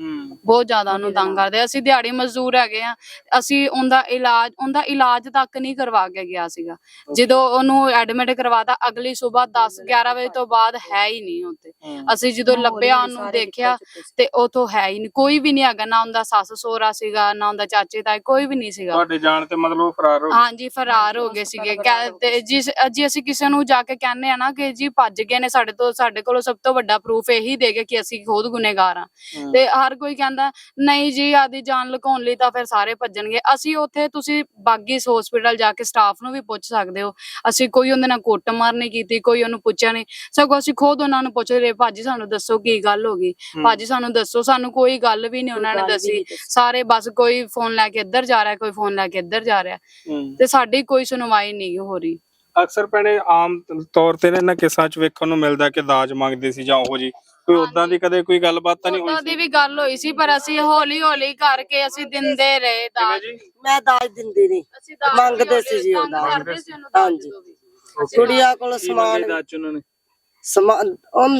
ਬਹੁਤ ਜ਼ਿਆਦਾ ਉਹਨੂੰ ਤੰਗ ਕਰਦੇ। ਅਸੀਂ ਦਿਹਾੜੀ ਮਜ਼ਦੂਰ ਹੈਗੇ ਆ ਅਸੀਂ ਉਹਦਾ ਇਲਾਜ ਉਹਦਾ ਇਲਾਜ ਤੱਕ ਨਹੀਂ ਕਰਵਾ ਕੇ ਗਿਆ ਸੀਗਾ। ਜਦੋਂ ਉਹਨੂੰ ਐਡਮਿਟ ਕਰਵਾਤਾ ਅਗਲੀ ਸਵੇਰ 10 11 ਵਜੇ ਤੋਂ ਬਾਅਦ ਹੈ ਹੀ ਨਹੀਂ ਉੱਥੇ। ਹੂੰ। ਅਸੀਂ ਜਦੋਂ ਲੱਭਿਆ ਉਹਨੂੰ ਦੇਖਿਆ ਤੇ ਉਥੋਂ ਹੈ ਹੀ ਨਹੀਂ। ਕੋਈ ਵੀ ਨਹੀਂ ਹੈਗਾ ਨਾ ਉਹਦਾ ਸੱਸ ਸੋਹਰਾ ਸੀਗਾ ਨਾ ਉਹਦਾ ਚਾਚੇ ਤਾਏ ਕੋਈ ਵੀ ਨਹੀਂ ਸੀਗਾ। ਤੁਹਾਡੇ ਜਾਣ ਤੇ ਮਤਲਬ ਉਹ ਫਰਾਰ ਹੋ ਗਏ। ਹਾਂਜੀ ਫਰਾਰ ਹੋ ਗਏ ਸੀਗੇ। ਤੇ ਜਿਸ ਜੀ ਅਸੀਂ ਕਿਸੇ ਨੂੰ ਜਾ ਕੇ ਕਹਿੰਦੇ ਆ ਨਾ ਕਿ ਜੀ ਭੱਜ ਗਏ ਨੇ ਸਾਡੇ ਤੋਂ ਸਾਡੇ ਕੋਲੋਂ ਸਭ ਤੋਂ ਵੱਡਾ ਪ੍ਰੂਫ ਇਹੀ ਦੇ ਗਏ ਕਿ ਅਸੀਂ ਖੁਦ ਗੁਨੇਗਾਰ ਆ ਹੂੰ। ਤੇ ਹਰ ਕੋਈ ਕਹਿੰਦਾ ਨਹੀਂ ਜੀ ਆਦੀ ਜਾਨ ਲੁਕਾਉਣ ਲਈ ਤਾਂ ਫਿਰ ਸਾਰੇ ਭੱਜਣਗੇ। ਅਸੀਂ ਉੱਥੇ ਤੁਸੀਂ ਬਾਗੀਸ ਹਸਪੀਟਲ ਜਾ ਕੇ ਸਟਾਫ ਨੂੰ ਵੀ ਪੁੱਛ ਸਕਦੇ ਹੋ। ਅਸੀਂ ਕੋਈ ਉਹਦੇ ਨਾਲ ਕੁੱਟਮਾਰ ਨਹੀਂ ਕੀਤੀ ਕੋਈ ਉਹਨੂੰ ਪੁੱਛਿਆ ਨਹੀਂ। ਸਗੋਂ ਅਸੀਂ ਖੁਦ ਉਹਨਾਂ ਨੂੰ ਪੁੱਛ ਰਹੇ ਭਾਜੀ ਸਾਨੂੰ ਦੱਸੋ ਕੀ ਗੱਲ ਹੋ ਗਈ। ਭਾਜੀ ਸਾਨੂੰ ਦੱਸੋ ਸਾਨੂੰ ਕੋਈ ਗੱਲ ਵੀ ਨਹੀਂ ਉਹਨਾਂ ਨੇ ਦੱਸੀ। ਸਾਰੇ ਬਸ ਕੋਈ ਫੋਨ ਲੈ ਕੇ ਇੱਧਰ ਜਾ ਰਿਹਾ ਕੋਈ ਫੋਨ ਲੈ ਕੇ ਇੱਧਰ ਜਾ ਰਿਹਾ। ਤੇ ਸਾਡੀ ਕੋਈ ਸੁਣਵਾਈ ਨਹੀਂ ਹੋ ਰਹੀ। ਅਕਸਰ ਭੈਣੇ ਆਮ ਤੌਰ ਤੇ ਇਹਨਾਂ ਕਿਸਾਂ ਚ ਵੇਖਣ ਨੂੰ ਮਿਲਦਾ ਕਿ ਦਾਜ ਮੰਗਦੇ ਸੀ ਜਾਂ ਉਹੋ ਜੀ। ਕੋਈ ਉਦਾਂ ਦੀ ਕਦੇ ਕੋਈ ਗੱਲਬਾਤ ਤਾਂ ਨਹੀਂ ਹੋਈ ਉਹਨਾਂ ਦੀ ਵੀ ਗੱਲ ਹੋਈ ਸੀ ਪਰ ਅਸੀਂ ਹੌਲੀ ਹੌਲੀ ਕਰਕੇ ਅਸੀਂ ਦਿੰਦੇ ਰਹੇ ਦਾਜ। ਮੈਂ ਦਾਜ ਦਿੰਦੀ ਨਹੀਂ। ਅਸੀਂ ਦਾਜ ਮੰਗਦੇ ਸੀ ਜੀ ਉਹ ਤੰਗ ਦਾਜ। ਕਰਦੇ ਸੀ ਉਹਨੂੰ ਦਾਜ ਹਾਂਜੀ। ਕੁੜੀਆਂ ਕੋਲ ਸਮਾਨ ਦਾਜ ਚ ਉਹਨਾਂ ਨੇ? ਸਮਾਨ ਉਹ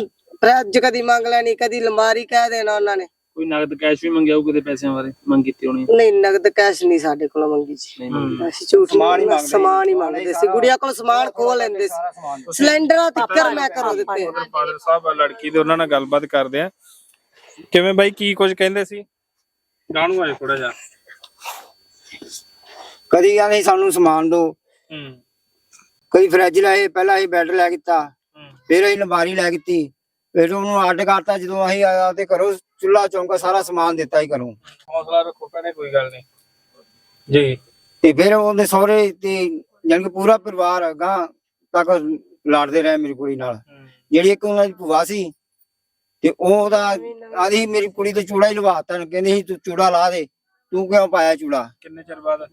ਕਦੀ ਮੰਗ ਲੈਣੀ ਕਦੀ ਲਮਾਰੀ ਕਹਿ ਦੇਣਾ ਉਹਨਾਂ ਨੇ। ਕੋਈ ਨਗਦ ਕੈਸ਼ ਵੀ ਮੰਗਿਆ ਹੋਊ ਕਿਤੇ ਪੈਸਿਆਂ ਬਾਰੇ? ਮੰਗ ਕੀਤੀ ਹੋਣੀ? ਨਹੀਂ ਨਗਦ ਕੈਸ਼ ਨਹੀਂ ਸਾਡੇ ਕੋਲ ਮੰਗੀ ਜੀ। ਨਹੀਂ ਮੰਗੀ। ਅਸੀਂ ਝੂਠ ਸਮਾਨ ਹੀ ਨਹੀਂ ਮੰਗਦੇ ਸਮਾਨ ਹੀ ਮੰਗਦੇ ਸੀ। ਗੁੜੀਆ ਕੋਲ ਸਮਾਨ ਖੋ ਲੈਂਦੇ ਸੀ। ਸਿਲੰਡਰਾਂ ਤਿੱਕਰ ਮੈਂ ਕਰੋ ਦਿੱਤੇ। ਫਾਦਰ ਸਾਹਿਬ ਆ ਲੜਕੀ ਦੇ ਉਹਨਾਂ ਨਾਲ ਗੱਲਬਾਤ ਕਰਦੇ ਆ। ਕਿਵੇਂ ਬਾਈ ਕੀ ਕੁਝ ਕਹਿੰਦੇ ਸੀ? ਗਾਣੂ ਆਏ ਥੋੜਾ ਜਿਹਾ। ਕਦੀ ਕਹਿੰਦੇ ਸਾਨੂੰ ਸਮਾਨ ਦਿਓ ਹੂੰ। ਕਈ ਫਰਿੱਜ ਲਏ ਪਹਿਲਾਂ ਅਸੀਂ ਬੈੱਡ ਲੈ ਕੀਤਾ ਫਿਰ ਅਸੀਂ ਲੰਬਾਰੀ ਲੈ ਕੀਤੀ। ਫਿਰ ਉਹਨੂੰ ਅੱਡ ਕਰਤਾ ਜਦੋਂ ਅਸੀਂ ਆਇਆ ਤੇ ਘਰੋਂ ਚੁੱਲਾ ਚੌਂਕਾ ਸਾਰਾ ਸਮਾਨ ਦਿੱਤਾ ਹੀ ਘਰੋਂ। ਹੌਸਲਾ ਰੱਖੋ ਭੈਣੇ ਕੋਈ ਗੱਲ ਨਹੀਂ। ਜੀ। ਤੇ ਫਿਰ ਉਹਦੇ ਸਹੁਰੇ ਤੇ ਜਾਣੀ ਕਿ ਪੂਰਾ ਪਰਿਵਾਰ ਗਾਂ ਤੱਕ ਲੜਦੇ ਰਹੇ ਮੇਰੀ ਕੁੜੀ ਨਾਲ। ਜਿਹੜੀ ਇੱਕ ਉਹਨਾਂ ਦੀ ਭੂਆ ਸੀ ਤੇ ਉਹ ਉਹਦਾ ਆਦੀ ਮੇਰੀ ਕੁੜੀ ਤੇ ਚੂੜਾ ਹੀ ਲਵਾਤਾ ਕਹਿੰਦੀ ਸੀ ਤੂੰ ਚੂੜਾ ਲਾ ਦੇ ਤੂੰ ਕਿਉਂ ਪਾਇਆ ਚੂੜਾ? ਕਿੰਨੇ ਚਿਰ ਬਾਅਦ?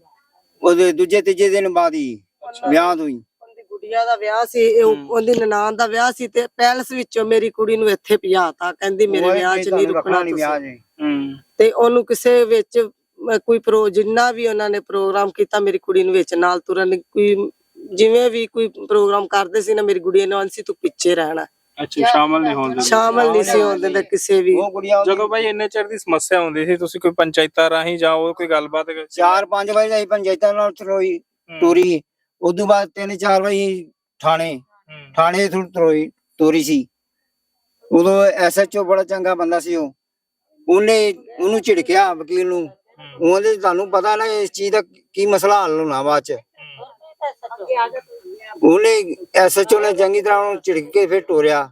ਉਹਦੇ ਦੂਜੇ ਤੀਜੇ ਦਿਨ ਬਾਅਦ ਹੀ ਵਿਆਹ ਤੋਂ ਹੀ। ਗੁੜੀਆ ਦਾ ਵਿਆਹ ਸੀ ਇਹ ਉਹ-। ਉਹਦੀ ਨਨਾਣ ਦਾ ਵਿਆਹ ਸੀ ਤੇ ਪੈਲਸ ਵਿੱਚੋਂ ਮੇਰੀ ਕੁੜੀ ਨੂੰ ਇੱਥੇ ਭਜਾਤਾ ਕਹਿੰਦੀ ਮੇਰੇ ਵਿਆਹ 'ਚ ਨਹੀਂ ਰੁਕਣਾ ਤੁਸੀਂ। ਹੂੰ। ਤੇ ਉਹਨੂੰ ਕਿਸੇ ਵਿੱਚ ਅਹ, ਕੋਈ ਪ੍ਰੋ ਜਿੰਨਾ ਵੀ ਉਹਨਾਂ ਨੇ ਪ੍ਰੋਗਰਾਮ ਕੀਤਾ ਮੇਰੀ ਕੁੜੀ ਨੂੰ ਵਿੱਚ ਨਾਲ ਤੁਰਨ ਕੋਈ ਜਿਵੇਂ ਵੀ ਕੋਈ ਪ੍ਰੋਗਰਾਮ ਕਰਦੇ ਸੀ ਨਾ ਮੇਰੀ ਗੁੜੀਆ ਨੇ ਆਂਸੀ ਤੂੰ ਪਿੱਛੇ ਰਹਿਣਾ। ਅੱਛਾ ਸ਼ਾਮਲ ਨਹੀਂ ਹੋਣ ਦਿੰਦੇ। ਸ਼ਾਮਲ ਨਹੀਂ ਸੀ ਹੋਣ ਦਿੰਦਾ ਕਿਸੇ ਵੀ। ਉਹ ਕੁੜੀਆਂ ਉਹਦੀ ਜਦੋਂ ਬਾਈ ਇੰਨੇ ਚਿਰ ਦੀ ਸਮੱਸਿਆ ਹੁੰਦੀ ਸੀ ਤੁਸੀਂ ਕੋਈ ਪੰਚਾਇਤਾਂ ਰਾਹੀਂ ਜਾਂ ਉਹ ਕੋਈ ਗੱਲਬਾਤ ਚਾਰ ਪੰਜ ਵਜੇ ਅਸੀਂ ਪੰਚਾਇਤਾਂ ਨਾਲ ਤਰੋਈ ਹੂੰ, ਤੋਰੀ ਉਦੋਂ ਬਾਅਦ ਤਿੰਨ ਚਾਰ ਵਜੇ ਥਾਣੇ ਥਾਣੇ ਤੋਂ ਤਰੋਈ ਤੋਰੀ ਸੀ। ਉਦੋਂ ਐਸਐਚਓ ਬੜਾ ਚੰਗਾ ਬੰਦਾ ਸੀ ਉਹ। ਉਹਨੇ ਉਹਨੂੰ ਝਿੜਕਿਆ ਵਕੀਲ ਨੂੰ। ਉਹਦੇ ਤੁਹਾਨੂੰ ਪਤਾ ਨਾ ਇਸ ਚੀਜ਼ ਦਾ ਕੀ ਮਸਲਾ ਹੱਲ ਹੋਣਾ ਬਾਅਦ ਚ? ਉਹਨੇ ਐਸਐਚਓ ਨੇ ਚੰਗੀ ਤਰ੍ਹਾਂ ਉਹਨੂੰ ਝਿੜਕ ਕੇ ਫਿਰ ਤੋਰਿਆ।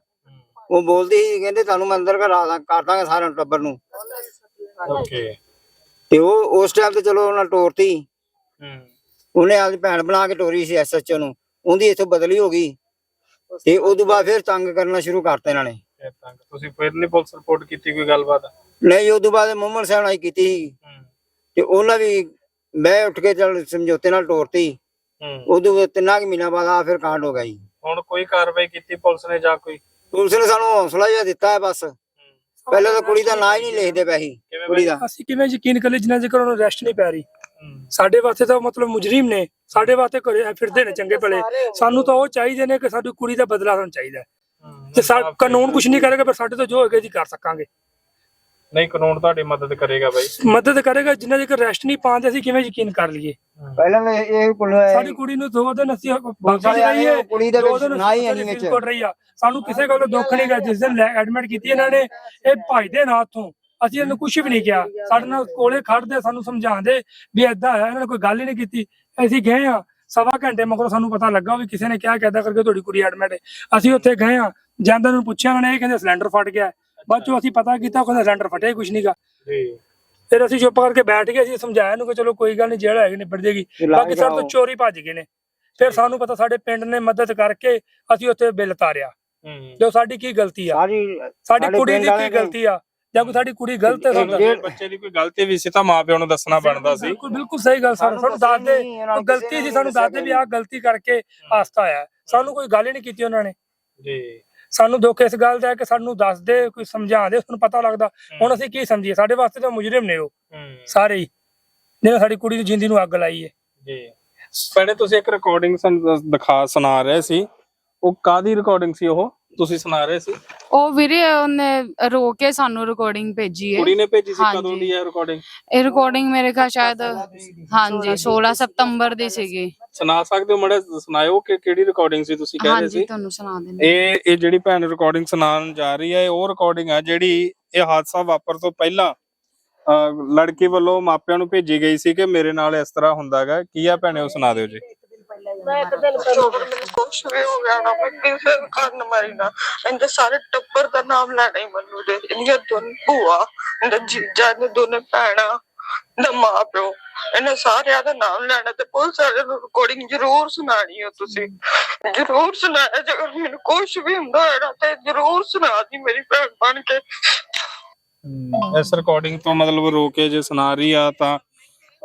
ਉਹ ਬੋਲਦੀ ਸੀ ਕਹਿੰਦੇ ਤੁਹਾਨੂੰ ਮੈਂ ਅੰਦਰ ਕਰਾ ਦਾਂ ਕਰ ਦਾਂਗੇ ਸਾਰਿਆਂ ਨੂੰ ਟੱਬਰ ਨੂੰ। ਓਕੇ। ਤੇ ਉਹ ਉਸ ਟਾਈਮ ਤੇ ਚਲੋ ਉਹਨਾਂ ਟੋਰਤੀ। ਹੂੰ। ਉਹਨੇ ਆਪਦੀ ਭੈਣ ਬਣਾ ਕੇ ਟੋਰੀ ਸੀ ਐਸਐਚਓ ਨੂੰ ਉਹਦੀ ਇੱਥੋਂ ਬਦਲੀ ਹੋ ਗਈ। ਤੇ ਉਦੋਂ ਬਾਅਦ ਫਿਰ ਤੰਗ ਕਰਨਾ ਸ਼ੁਰੂ ਕਰਤਾ ਇਹਨਾਂ ਨੇ। ਫਿਰ ਤੰਗ ਤੁਸੀਂ ਫਿਰ ਨਹੀਂ ਪੁਲਿਸ ਰਿਪੋਰਟ ਕੀਤੀ ਕੋਈ ਗੱਲਬਾਤ? ਨਹੀਂ ਉਦੋਂ ਬਾਅਦ ਮੁਹੰਮਦ ਸਾਹਿਬ ਨਾਲ ਹੀ ਕੀਤੀ ਸੀ। ਤੇ ਉਹਨਾਂ ਵੀ ਮੈਂ ਉੱਠ ਕੇ ਚੱਲ ਸਮਝੌਤੇ ਨਾਲ ਤੋਰਤੀ। ਉਦੋਂ ਬਾਅਦ ਤਿੰਨਾਂ ਕੁ ਮਹੀਨਾ ਬਾਅਦ ਆ ਫਿਰ ਕਾਂਡ ਹੋ ਗਿਆ ਜੀ। ਹੁਣ ਕੋਈ ਕਾਰਵਾਈ ਕੀਤੀ ਪੁਲਿਸ ਨੇ ਜਾਂ ਕੋਈ? ਪੁਲਿਸ ਨੇ ਸਾਨੂੰ ਹੌਸਲਾ ਜਿਹਾ ਦਿੱਤਾ ਹੈ ਬਸ। ਪਹਿਲਾਂ ਤਾਂ ਕੁੜੀ ਦਾ ਨਾਂ ਹੀ ਨਹੀਂ ਲਿਖਦੇ ਪਏ ਸੀ ਕੁੜੀ ਦਾ। ਅਸੀਂ ਕਿਵੇਂ ਯਕੀਨ ਕਰੀਏ ਜਿੰਨਾ ਚਿਰ ਉਹਨੂੰ ਰੈਸਟ ਨਹੀਂ ਪੈ ਰਹੀ? ਸਾਡੇ ਵਾਸਤੇ ਤਾਂ ਮਤਲਬ ਮੁਜਰਮ ਨੇ ਸਾਡੇ ਵਾਸਤੇ ਘਰੇ ਫਿਰਦੇ ਨੇ ਚੰਗੇ ਭਲੇ। ਸਾਨੂੰ ਤਾਂ ਉਹ ਚਾਹੀਦੇ ਨੇ ਕਿ ਸਾਡੀ ਕੁੜੀ ਦਾ ਬਦਲਾ ਸਾਨੂੰ ਚਾਹੀਦਾ ਹੈ। ਤੇ ਕਾਨੂੰਨ ਕੁਝ ਨਹੀਂ ਕਰੇਗਾ ਪਰ ਸਾਡੇ ਤੋਂ ਜੋ ਹੋਏਗਾ ਜੀ ਕਰ ਸਕਾਂਗੇ। ਨਹੀਂ ਕਾਨੂੰਨ ਤੁਹਾਡੀ ਮਦਦ ਕਰੇਗਾ ਬਾਈ। ਮਦਦ ਕਰੇਗਾ ਜਿੰਨਾ ਚਿਰ ਰੈਸਟ ਨਹੀਂ ਪਾਉਂਦੇ ਅਸੀਂ ਕਿਵੇਂ ਯਕੀਨ ਕਰ ਲਈਏ? ਪਹਿਲਾਂ ਤਾਂ ਇਹ ਕੁੜੀ ਸਾਡੀ ਕੁੜੀ ਨੂੰ ਦੋ ਦਿਨ ਅਸੀਂ ਬਾਕੀ ਆਏ ਰਹੀਏ ਕੁੜੀ ਦੇ ਦੋ ਵਿੱਚ ਨਾ ਹੀ ਰਹੀ ਆ ਸਾਨੂੰ ਕਿਸੇ ਗੱਲ ਦਾ ਦੁੱਖ ਨਹੀਂ ਗਾ ਜਿਸ ਦਿਨ ਐਡਮਿਟ ਕੀਤੀ ਇਹਨਾਂ ਨੇ ਇਹ ਭਜਦੇ ਨਾ ਉੱਥੋਂ ਅਸੀਂ ਇਹਨੂੰ ਕੁਝ ਵੀ ਨਹੀਂ ਕਿਹਾ। ਸਾਡੇ ਨਾਲ ਕੋਲੇ ਖੜਦੇ ਸਾਨੂੰ ਸਮਝਾਉਂਦੇ ਵੀ ਏਦਾਂ ਹੈ ਇਹਨਾਂ ਨੇ ਕੋਈ ਗੱਲ ਹੀ ਨਹੀਂ ਕੀਤੀ। ਅਸੀਂ ਗਏ ਆ ਸਵਾ ਘੰਟੇ ਮਗਰੋਂ ਸਾਨੂੰ ਪਤਾ ਲੱਗਾ ਵੀ ਕਿਸੇ ਨੇ ਕਿਹਾ ਕਿੱਦਾਂ ਕਰਕੇ ਤੁਹਾਡੀ ਕੁੜੀ ਐਡਮਿਟ ਹੈ। ਅਸੀਂ ਉੱਥੇ ਗਏ ਆ ਜਾਂਦੇ ਨੂੰ ਪੁੱਛਿਆ ਉਹਨਾਂ ਨੇ ਇਹ ਕਹਿੰਦੇ ਸਿਲੰਡਰ ਫਟ ਗਿਆ। ਬਾਅਦ ਚੋਂ ਅਸੀਂ ਪਤਾ ਕੀਤਾ ਉਹ ਕਹਿੰਦਾ ਸਿਲੰਡਰ ਫਟਿਆ ਹੀ ਕੁਝ ਨਹੀਂਗਾ ਜੀ। ਫਿਰ ਅਸੀਂ ਚੁੱਪ ਕਰਕੇ ਬੈਠ ਗਏ ਅਸੀਂ ਸਮਝਾਇਆ ਇਹਨੂੰ ਕਿ ਚਲੋ ਕੋਈ ਗੱਲ ਨਹੀਂ ਜਿਹੜਾ ਹੈਗੀ ਨਿਬੜ ਜੇਗੀ। ਬਾਕੀ ਸਾਡੇ ਤੋਂ ਚੋਰੀ ਭੱਜ ਗਏ ਨੇ। ਫਿਰ ਸਾਨੂੰ ਪਤਾ ਸਾਡੇ ਪਿੰਡ ਨੇ ਮਦਦ ਕਰਕੇ ਅਸੀਂ ਉੱਥੇ ਬਿੱਲ ਤਾਰਿਆ। ਹੂੰ। ਜੋ ਸਾਡੀ ਕੀ ਗਲਤੀ ਆ। ਸਾਡੀ ਸਾਡੇ ਕੁੜੀ ਦੀ ਕੀ ਗਲਤੀ ਆ? ਜਾਂ ਕੋਈ ਸਾਡੀ ਕੁੜੀ ਗਲਤ ਹੈ ਸਾਡਾ ਬੱਚੇ ਦੀ ਕੋਈ ਗਲਤੀ ਵੀ ਸੀ ਤਾਂ ਮਾਪਿਆਂ ਨੂੰ ਦੱਸਣਾ ਬਣਦਾ ਸੀ। ਬਿਲਕੁਲ ਬਿਲਕੁਲ ਸਹੀ ਗੱਲ ਸਾਨੂੰ ਸਾਨੂੰ ਦੱਸਦੇ ਗਲਤੀ ਸੀ ਸਾਨੂੰ ਦੱਸਦੇ ਵੀ ਆਹ ਗਲਤੀ ਕਰਕੇ ਹਾਸਤਾ ਆਇਆ। ਸਾਨੂੰ ਕੋਈ ਗੱਲ ਹੀ ਨਹੀਂ ਕੀਤੀ ਉਹਨਾਂ ਨੇ। ਜੀ। ਸਾਨੂੰ ਦੁੱਖ ਇਸ ਗੱਲ ਦਾ ਹੈ ਕਿ ਸਾਨੂੰ ਦੱਸਦੇ ਕੋਈ ਸਮਝਾਉਂਦੇ ਸਾਨੂੰ ਪਤਾ ਲੱਗਦਾ। ਹੁਣ ਅਸੀਂ ਕੀ ਸਮਝੀਏ? ਸਾਡੇ ਵਾਸਤੇ ਤਾਂ ਮੁਜਰਮ ਨੇ ਉਹ। ਸਾਰੇ ਹੀ। ਜਿਹਨੇ ਸਾਡੀ ਕੁੜੀ ਦੀ ਜ਼ਿੰਦਗੀ ਨੂੰ ਅੱਗ ਲਾਈ ਹੈ। ਜੀ। ਪਹਿਲੇ ਤੁਸੀਂ ਇੱਕ ਰਿਕਾਰਡਿੰਗ ਸਾਨੂੰ ਦਿਖਾ ਸੁਣਾ ਰਹੇ ਸੀ। ਉਹ ਕਾਦੀ ਰਿਕਾਰਡਿੰਗ ਸੀ ਉਹ? ਤੁਸੀਂ ਸੁਣਾ ਰਹੇ ਸੀ? ਉਹ ਵੀਰੇ ਉਹਨੇ ਰੋ ਕੇ ਸਾਨੂੰ ਰਿਕਾਰਡਿੰਗ ਭੇਜੀ ਹੈ। ਕੁੜੀ ਨੇ ਭੇਜੀ ਸੀ ਹਾਂਜੀ। ਕਦੋਂ ਦੀ ਹੈ ਰਿਕਾਰਡਿੰਗ ਇਹ ਰਿਕਾਰਡਿੰਗ ਮੇਰੇ ਖਿਆਲ ਸ਼ਾਇਦ ਹਾਂਜੀ 16 ਸਤੰਬਰ ਦੀ ਸੀਗੀ। ਸੁਣਾ ਸਕਦੇ ਹੋ ਮੜਾ ਸੁਣਾਇਓ ਕਿ ਕਿਹੜੀ ਰਿਕਾਰਡਿੰਗ ਸੀ ਤੁਸੀਂ ਕਹਿ ਰਹੇ ਹਾਂਜੀ ਸੀ? ਤੁਹਾਨੂੰ ਸੁਣਾ ਦਿੰਦੇ ਇਹ ਇਹ ਜਿਹੜੀ ਭੈਣ ਰਿਕਾਰਡਿੰਗ ਸੁਣਾਉਣ ਜਾ ਰਹੀ ਹੈ ਇਹ ਉਹ ਰਿਕਾਰਡਿੰਗ ਹੈ ਜਿਹੜੀ ਇਹ ਹਾਦਸਾ ਵਾਪਰ ਤੋਂ ਪਹਿਲਾਂ ਅਹ, ਲੜਕੀ ਵੱਲੋਂ ਮਾਪਿਆਂ ਨੂੰ ਭੇਜੀ ਗਈ ਸੀ ਕਿ ਮੇਰੇ ਨਾਲ ਇਸ ਤਰ੍ਹਾਂ ਹੁੰਦਾ ਹੈਗਾ। ਕੀ ਆ ਭੈਣੇ ਉਹ ਸੁਣਾ ਦਿਓ ਜੀ। ਮੈਨੂੰ ਕੁਛ ਵੀ ਹੋ ਗਿਆ ਨਾ ਮੈਂ ਕਿਸੇ ਨੂੰ ਕਰਨ ਮਰੀ ਨਾ। ਇਹਦੇ ਸਾਰੇ ਟੱਬਰ ਦਾ ਨਾਮ ਲੈਣਾ ਹੀ ਮੈਨੂੰ ਦੇ। ਇਹਦੀਆਂ ਦੋਨ ਭੂਆ ਇਹਦਾ ਜੀਜਾ ਇਹਦੇ ਦੋਨੇ ਭੈਣਾਂ ਦਾ ਮਾਂ ਪਿਓ। ਇਹਨਾਂ ਸਾਰਿਆਂ ਦਾ ਨਾਮ ਲੈਣਾ ਤੇ ਪੁਲਿਸ ਵਾਲਿਆਂ ਨੂੰ ਰਿਕਾਰਡਿੰਗ ਜ਼ਰੂਰ ਸੁਣਾਣੀ ਹੋ ਤੁਸੀਂ। ਜ਼ਰੂਰ ਸੁਣਾਇਆ ਜੇ ਮੈਨੂੰ ਕੁਛ ਵੀ ਹੁੰਦਾ ਹੈ ਤੇ ਜ਼ਰੂਰ ਸੁਣਾ ਦੀ ਮੇਰੀ ਭੈਣ ਬਣ ਕੇ। ਇਸ ਰਿਕਾਰਡਿੰਗ ਤੋਂ ਮਤਲਬ ਰੋ ਕੇ ਜੇ ਸੁਣਾ ਰਹੀ ਆ ਤਾਂ